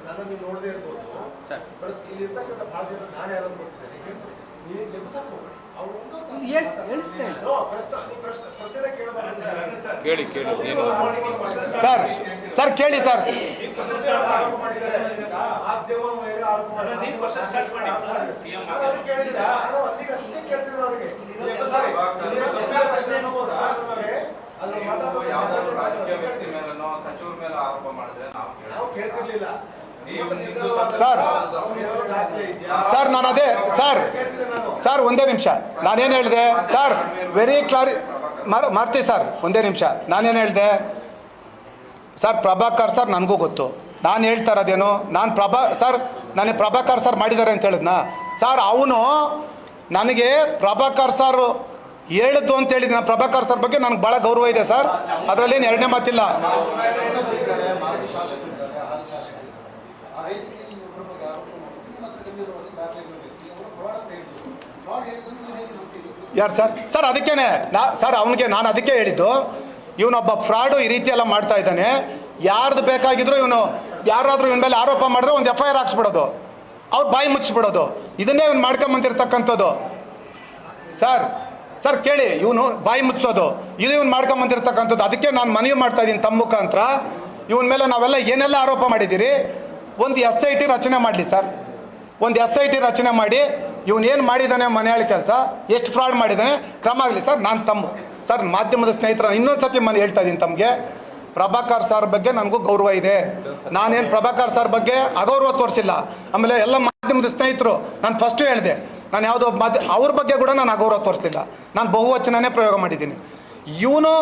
ನಾನು ನೀವು ನೋಡದೇ ಇರ್ಬೋದು. ಸರ್. ಇಲ್ಲಿ ಇರ್ತಕ್ಕಂಥ ಬಹಳ ಜನ ನಾನು ಯಾರು ಗೊತ್ತಿದ್ದೇನೆ ನೀವು ಲೆಪ್ಸಕ್ಕೆ ಹೋಗ್ಬೇಡಿ. ಕೇಳಿ ಕೇಳಿ ಏನು? ಸರ್ ಸರ್ ಕೇಳಿ ಸರ್. ಯಾವ್ದಾದ್ರು ರಾಜಕೀಯ ವ್ಯಕ್ತಿ ಮೇಲೆ ಸಚಿವರ ಮೇಲೆ ಆರೋಪ ಮಾಡಿದ್ರೆ ನಾವು. ಕೇಳ್ತಿರ್ಲಿಲ್ಲ. ಸರ್. ಸರ್, ನಾನು ಅದೇ, ಸರ್ ಸರ್, ಒಂದೇ ನಿಮಿಷ. ನಾನೇನು ಹೇಳಿದೆ, ಸರ್ ವೆರಿ ಕ್ಲಾರಿ ಮಾಡ್ತೀವಿ ಸರ್, ಒಂದೇ ನಿಮಿಷ. ನಾನೇನು ಹೇಳಿದೆ, ಸರ್, ಪ್ರಭಾಕರ್ ಸರ್, ನನಗೂ ಗೊತ್ತು. ನಾನು ಹೇಳ್ತಾ ಇರೋದೇನು, ನಾನು ಪ್ರಭಾ, ಸರ್, ನನಗೆ ಪ್ರಭಾಕರ್ ಸರ್ ಮಾಡಿದ್ದಾರೆ ಅಂತ ಹೇಳಿದ್ನ? ಸರ್, ಅವನು ನನಗೆ ಪ್ರಭಾಕರ್ ಸರ್ ಹೇಳಿದ್ದು ಅಂತ ಹೇಳಿದ್ನ ನಾನು ಪ್ರಭಾಕರ್ ಸರ್ ಬಗ್ಗೆ ನನಗೆ ಭಾಳ ಗೌರವ ಇದೆ, ಸರ್. ಅದರಲ್ಲೇನು ಎರಡನೇ ಮಾತಿಲ್ಲ. ಯಾರು ಸರ್? ಸರ್, ಅದಕ್ಕೇನೆ. ನಾ, ಸರ್, ಅವನಿಗೆ ನಾನು ಅದಕ್ಕೆ ಹೇಳಿದ್ದು, ಇವನೊಬ್ಬ ಫ್ರಾಡು ಈ ರೀತಿ ಎಲ್ಲ ಮಾಡ್ತಾ ಇದ್ದಾನೆ. ಯಾರ್ದು ಬೇಕಾಗಿದ್ರು ಇವನು, ಯಾರಾದರೂ ಇವನ ಮೇಲೆ ಆರೋಪ ಮಾಡಿದ್ರೆ ಒಂದು ಎಫ್ ಐ ಆರ್ ಹಾಕ್ಸ್ಬಿಡೋದು. ಅವ್ರು ಬಾಯಿ ಮುಚ್ಚಿಬಿಡೋದು ಇದನ್ನೇ ಇವ್ನು ಮಾಡ್ಕೊಂಬಂದಿರ್ತಕ್ಕಂಥದ್ದು ಸರ್ ಸರ್, ಕೇಳಿ, ಇವನು ಬಾಯಿ ಮುಚ್ಚೋದು ಇದು ಇವ್ನು ಮಾಡ್ಕೊಂಬಂದಿರ್ತಕ್ಕಂಥದ್ದು ಅದಕ್ಕೆ ನಾನು ಮನವಿ ಮಾಡ್ತಾ ಇದ್ದೀನಿ ತಮ್ಮ ಮುಖಾಂತರ. ಇವನ ಮೇಲೆ ನಾವೆಲ್ಲ ಏನೆಲ್ಲ ಆರೋಪ ಮಾಡಿದ್ದೀರಿ? ಒಂದು ಎಸ್ ಐ ಟಿ ರಚನೆ ಮಾಡಲಿ ಸರ್. ಒಂದು ಎಸ್ ಐ ಟಿ ರಚನೆ ಮಾಡಿ, ಇವನು ಏನು ಮಾಡಿದ್ದಾನೆ ಮನೆಯಾಳ ಕೆಲಸ, ಎಷ್ಟು ಫ್ರಾಡ್ ಮಾಡಿದ್ದಾನೆ ಕ್ರಮ ಆಗಲಿ ಸರ್, ನಾನು ತಮ್ಮ. ಸರ್, ಮಾಧ್ಯಮದ ಸ್ನೇಹಿತರ ಇನ್ನೊಂದು ಸತಿ ಮನೆ ಹೇಳ್ತಾ ಇದ್ದೀನಿ ತಮಗೆ. ಪ್ರಭಾಕರ್ ಸರ್ ಬಗ್ಗೆ ನನಗೂ ಗೌರವ ಇದೆ. ನಾನೇನು ಪ್ರಭಾಕರ್ ಸರ್ ಬಗ್ಗೆ ಅಗೌರವ ತೋರಿಸಿಲ್ಲ. ಆಮೇಲೆ ಎಲ್ಲ ಮಾಧ್ಯಮದ ಸ್ನೇಹಿತರು, ನಾನು ಫಸ್ಟು ಹೇಳಿದೆ. ನಾನು ಯಾವುದೋ ಮಾಧ್ಯ, ಅವ್ರ ಬಗ್ಗೆ ಕೂಡ ನಾನು ಅಗೌರವ ತೋರಿಸಿಲ್ಲ. ನಾನು ಬಹುವಚನನೇ ಪ್ರಯೋಗ ಮಾಡಿದ್ದೀನಿ. ಇವನು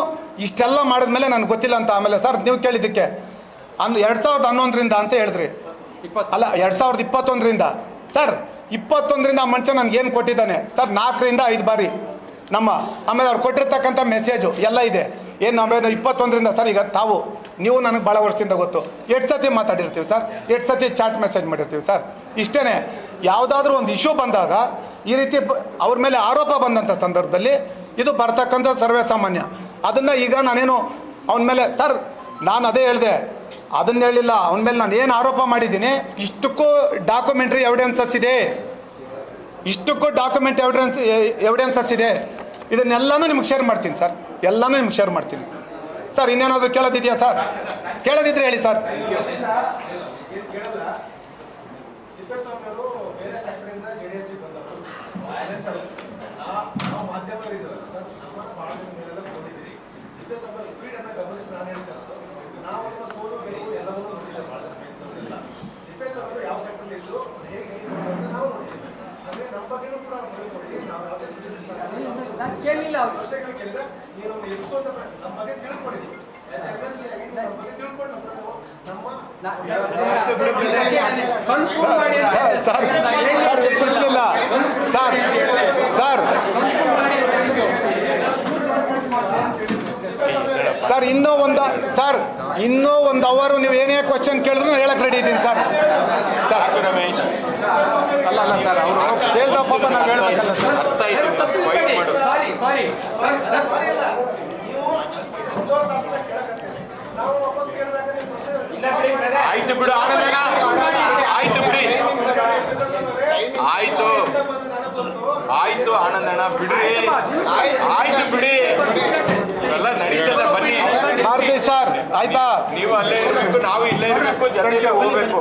ಇಷ್ಟೆಲ್ಲ ಮಾಡಿದ್ಮೇಲೆ ನನಗೆ ಗೊತ್ತಿಲ್ಲ ಅಂತ ಆಮೇಲೆ ಸರ್, ನೀವು ಕೇಳಿದ್ದಕ್ಕೆ. ಅನ್, ಎರಡು ಸಾವಿರದ ಹನ್ನೊಂದರಿಂದ ಅಂತ ಹೇಳಿದ್ರಿ. ಅಲ್ಲ, ಎರಡು ಸಾವಿರದ ಇಪ್ಪತ್ತೊಂದರಿಂದ. ಸರ್, ಇಪ್ಪತ್ತೊಂದರಿಂದ ಆ ಮನುಷ್ಯ ನನಗೆ ಏನು ಕೊಟ್ಟಿದ್ದಾನೆ? ಸರ್, ನಾಲ್ಕರಿಂದ ಐದು ಬಾರಿ. ನಮ್ಮ ಆಮೇಲೆ ಅವ್ರು ಕೊಟ್ಟಿರ್ತಕ್ಕಂಥ ಮೆಸೇಜು ಎಲ್ಲ ಇದೆ. ಏನು ನಾವೇನು ಇಪ್ಪತ್ತೊಂದರಿಂದ? ಸರ್, ಈಗ ತಾವು, ನೀವು ನನಗೆ ಭಾಳ ವರ್ಷದಿಂದ ಗೊತ್ತು. ಎಷ್ಟು ಸತಿ ಮಾತಾಡಿರ್ತೀವಿ, ಸರ್. ಎಷ್ಟು ಸತಿ ಚಾಟ್ ಮೆಸೇಜ್ ಮಾಡಿರ್ತೀವಿ, ಸರ್. ಇಷ್ಟೇ ಯಾವುದಾದ್ರೂ ಒಂದು ಇಶ್ಯೂ ಬಂದಾಗ, ಈ ರೀತಿ ಅವ್ರ ಮೇಲೆ ಆರೋಪ ಬಂದಂಥ ಸಂದರ್ಭದಲ್ಲಿ ಇದು ಬರ್ತಕ್ಕಂಥ ಸರ್ವೇ ಸಾಮಾನ್ಯ ಅದನ್ನು ಈಗ ನಾನೇನು, ಅವನ ಮೇಲೆ, ಸರ್, ನಾನು ಅದೇ ಹೇಳಿದೆ. ಅದನ್ನ ಹೇಳಿಲ್ಲ. ಅವನ ಮೇಲೆ ನಾನು ಏನು ಆರೋಪ ಮಾಡಿದ್ದೀನಿ? ಇಷ್ಟಕ್ಕೂ ಡಾಕ್ಯುಮೆಂಟ್ರಿ ಎವಿಡೆನ್ಸಸ್ ಇದೆ. ಇಷ್ಟಕ್ಕೂ ಡಾಕ್ಯುಮೆಂಟ್ ಎವಿಡೆನ್ಸ್ ಎವಿಡೆನ್ಸಸ್ ಇದೆ. ಇದನ್ನೆಲ್ಲನೂ ನಿಮ್ಗೆ ಶೇರ್ ಮಾಡ್ತೀನಿ ಸರ್. ಎಲ್ಲನೂ ನಿಮ್ಗೆ ಶೇರ್ ಮಾಡ್ತೀನಿ. ಸರ್, ಇನ್ನೇನಾದರೂ ಕೇಳೋದಿದೆಯಾ ಸರ್? ಕೇಳೋದಿದ್ರೆ ಹೇಳಿ ಸರ್ ಏನ್ ಕೇಳಲ್ಲ ತಿಪ್ಪೇಸ್ವಾಮಿ ಅವರು ಬೇರೆ ಸೆಕ್ಟರಿಂದ ಜೆ ಡಿ ಎಸ್ ಬಂದವರು ನಾ- ನಾವು ಮಾಧ್ಯಮರಿದ್ದೀವಲ್ಲ ಸರ್ ನಮ್ಮನ್ನ ಬಹಳ ಜನ ಮೇಲೆಲ್ಲ ಬಂದಿದ್ದೀರಿ ತಿಪ್ಪೇಸ್ವಾಮಿ ಅವರ ಸ್ಪೀಡ್ ಅನ್ನ ಗಮನಿಸಿ ನಾನು ಹೇಳ್ತಾರೆ ನಾವು ನಿಮ್ಮ ಸೋಲು ಗೆಲುವು ಎಲ್ಲವನ್ನೂ ನೋಡಿದ್ದೇವೆ ಬಹಳ ಜನ ಇಂಥವ್ರೆಲ್ಲ. ತಿಪ್ಪೇಸ್ವಾಮಿ ಅವರು ಯಾವ ಸೆಕ್ಟರ್ ಇದ್ದು ಹೇಗೆ ಹೇಗೆ ಬಂದ್ರು ಅಂತ ನಾವು ನೋಡಿದ್ದೀವಿ ಹಾಗೆ ನಮ್ಮ ಬಗ್ಗೆನೂ ಕೂಡ ತಿಳ್ಕೊಳ್ಳಿ ನಾವು ಯಾವುದೇ prejudice ಆಗಲ್ಲ. ನಾನು ಕೇಳಲಿಲ್ಲ ಅವರು. ಪ್ರಶ್ನೆಗಳು ಕೇಳಿದ್ರೆ ನೀವು ನಮ್ಗೆ ಎಬ್ಬಿಸುವಂತ ನಮ್ಮ ಬಗ್ಗೆ ತಿಳ್ಕೊಂಡಿದ್ದೀವಿ sir sir sir sir sir sir ಇನ್ನೂ ಒಂದು ಸರ್ ಇನ್ನೂ ಒಂದು ಅವರು ನೀವು ಏನೇ ಕ್ವಶನ್ ಕೇಳಿದ್ರು ಹೇಳಕ್ ರೆಡಿ ಇದ್ದೀನಿ ಸರ್. ಸರ್. ರಮೇಶ್ ಅಲ್ಲ ಅಲ್ಲ ಸರ್ ಅವರು ಕೇಳ್ದ ಪಾಪ ನಾವು ಹೇಳ್ಬೇಕಲ್ಲ ಸರ್. ಅರ್ಥ ಆಯ್ತು. ಸಾರಿ ಸಾರಿ ನಾವು ವಾಪಸ್ ಕೇಳಿದಾಗ ನೀವು ಪ್ರಶ್ನೆ ಆಯ್ತು ಬಿಡು ಆನಂದಣ್ಣ ಆಯ್ತು ಬಿಡಿ. ಆಯ್ತು. ಆಯ್ತು. ಆನಂದಣ್ಣ ಬಿಡ್ರಿ. ಆಯ್ತು ಬಿಡಿ. ಎಲ್ಲ ನಡೀತದೆ ಬನ್ನಿ. ಮಾರುತಿ ಸರ್ ಆಯ್ತಾ? ನೀವು ಅಲ್ಲೇ ಇರಬೇಕು ನಾವು ಇಲ್ಲೇ ಇರ್ಬೇಕು ಜೊತೆಗೆ ಹೋಗ್ಬೇಕು.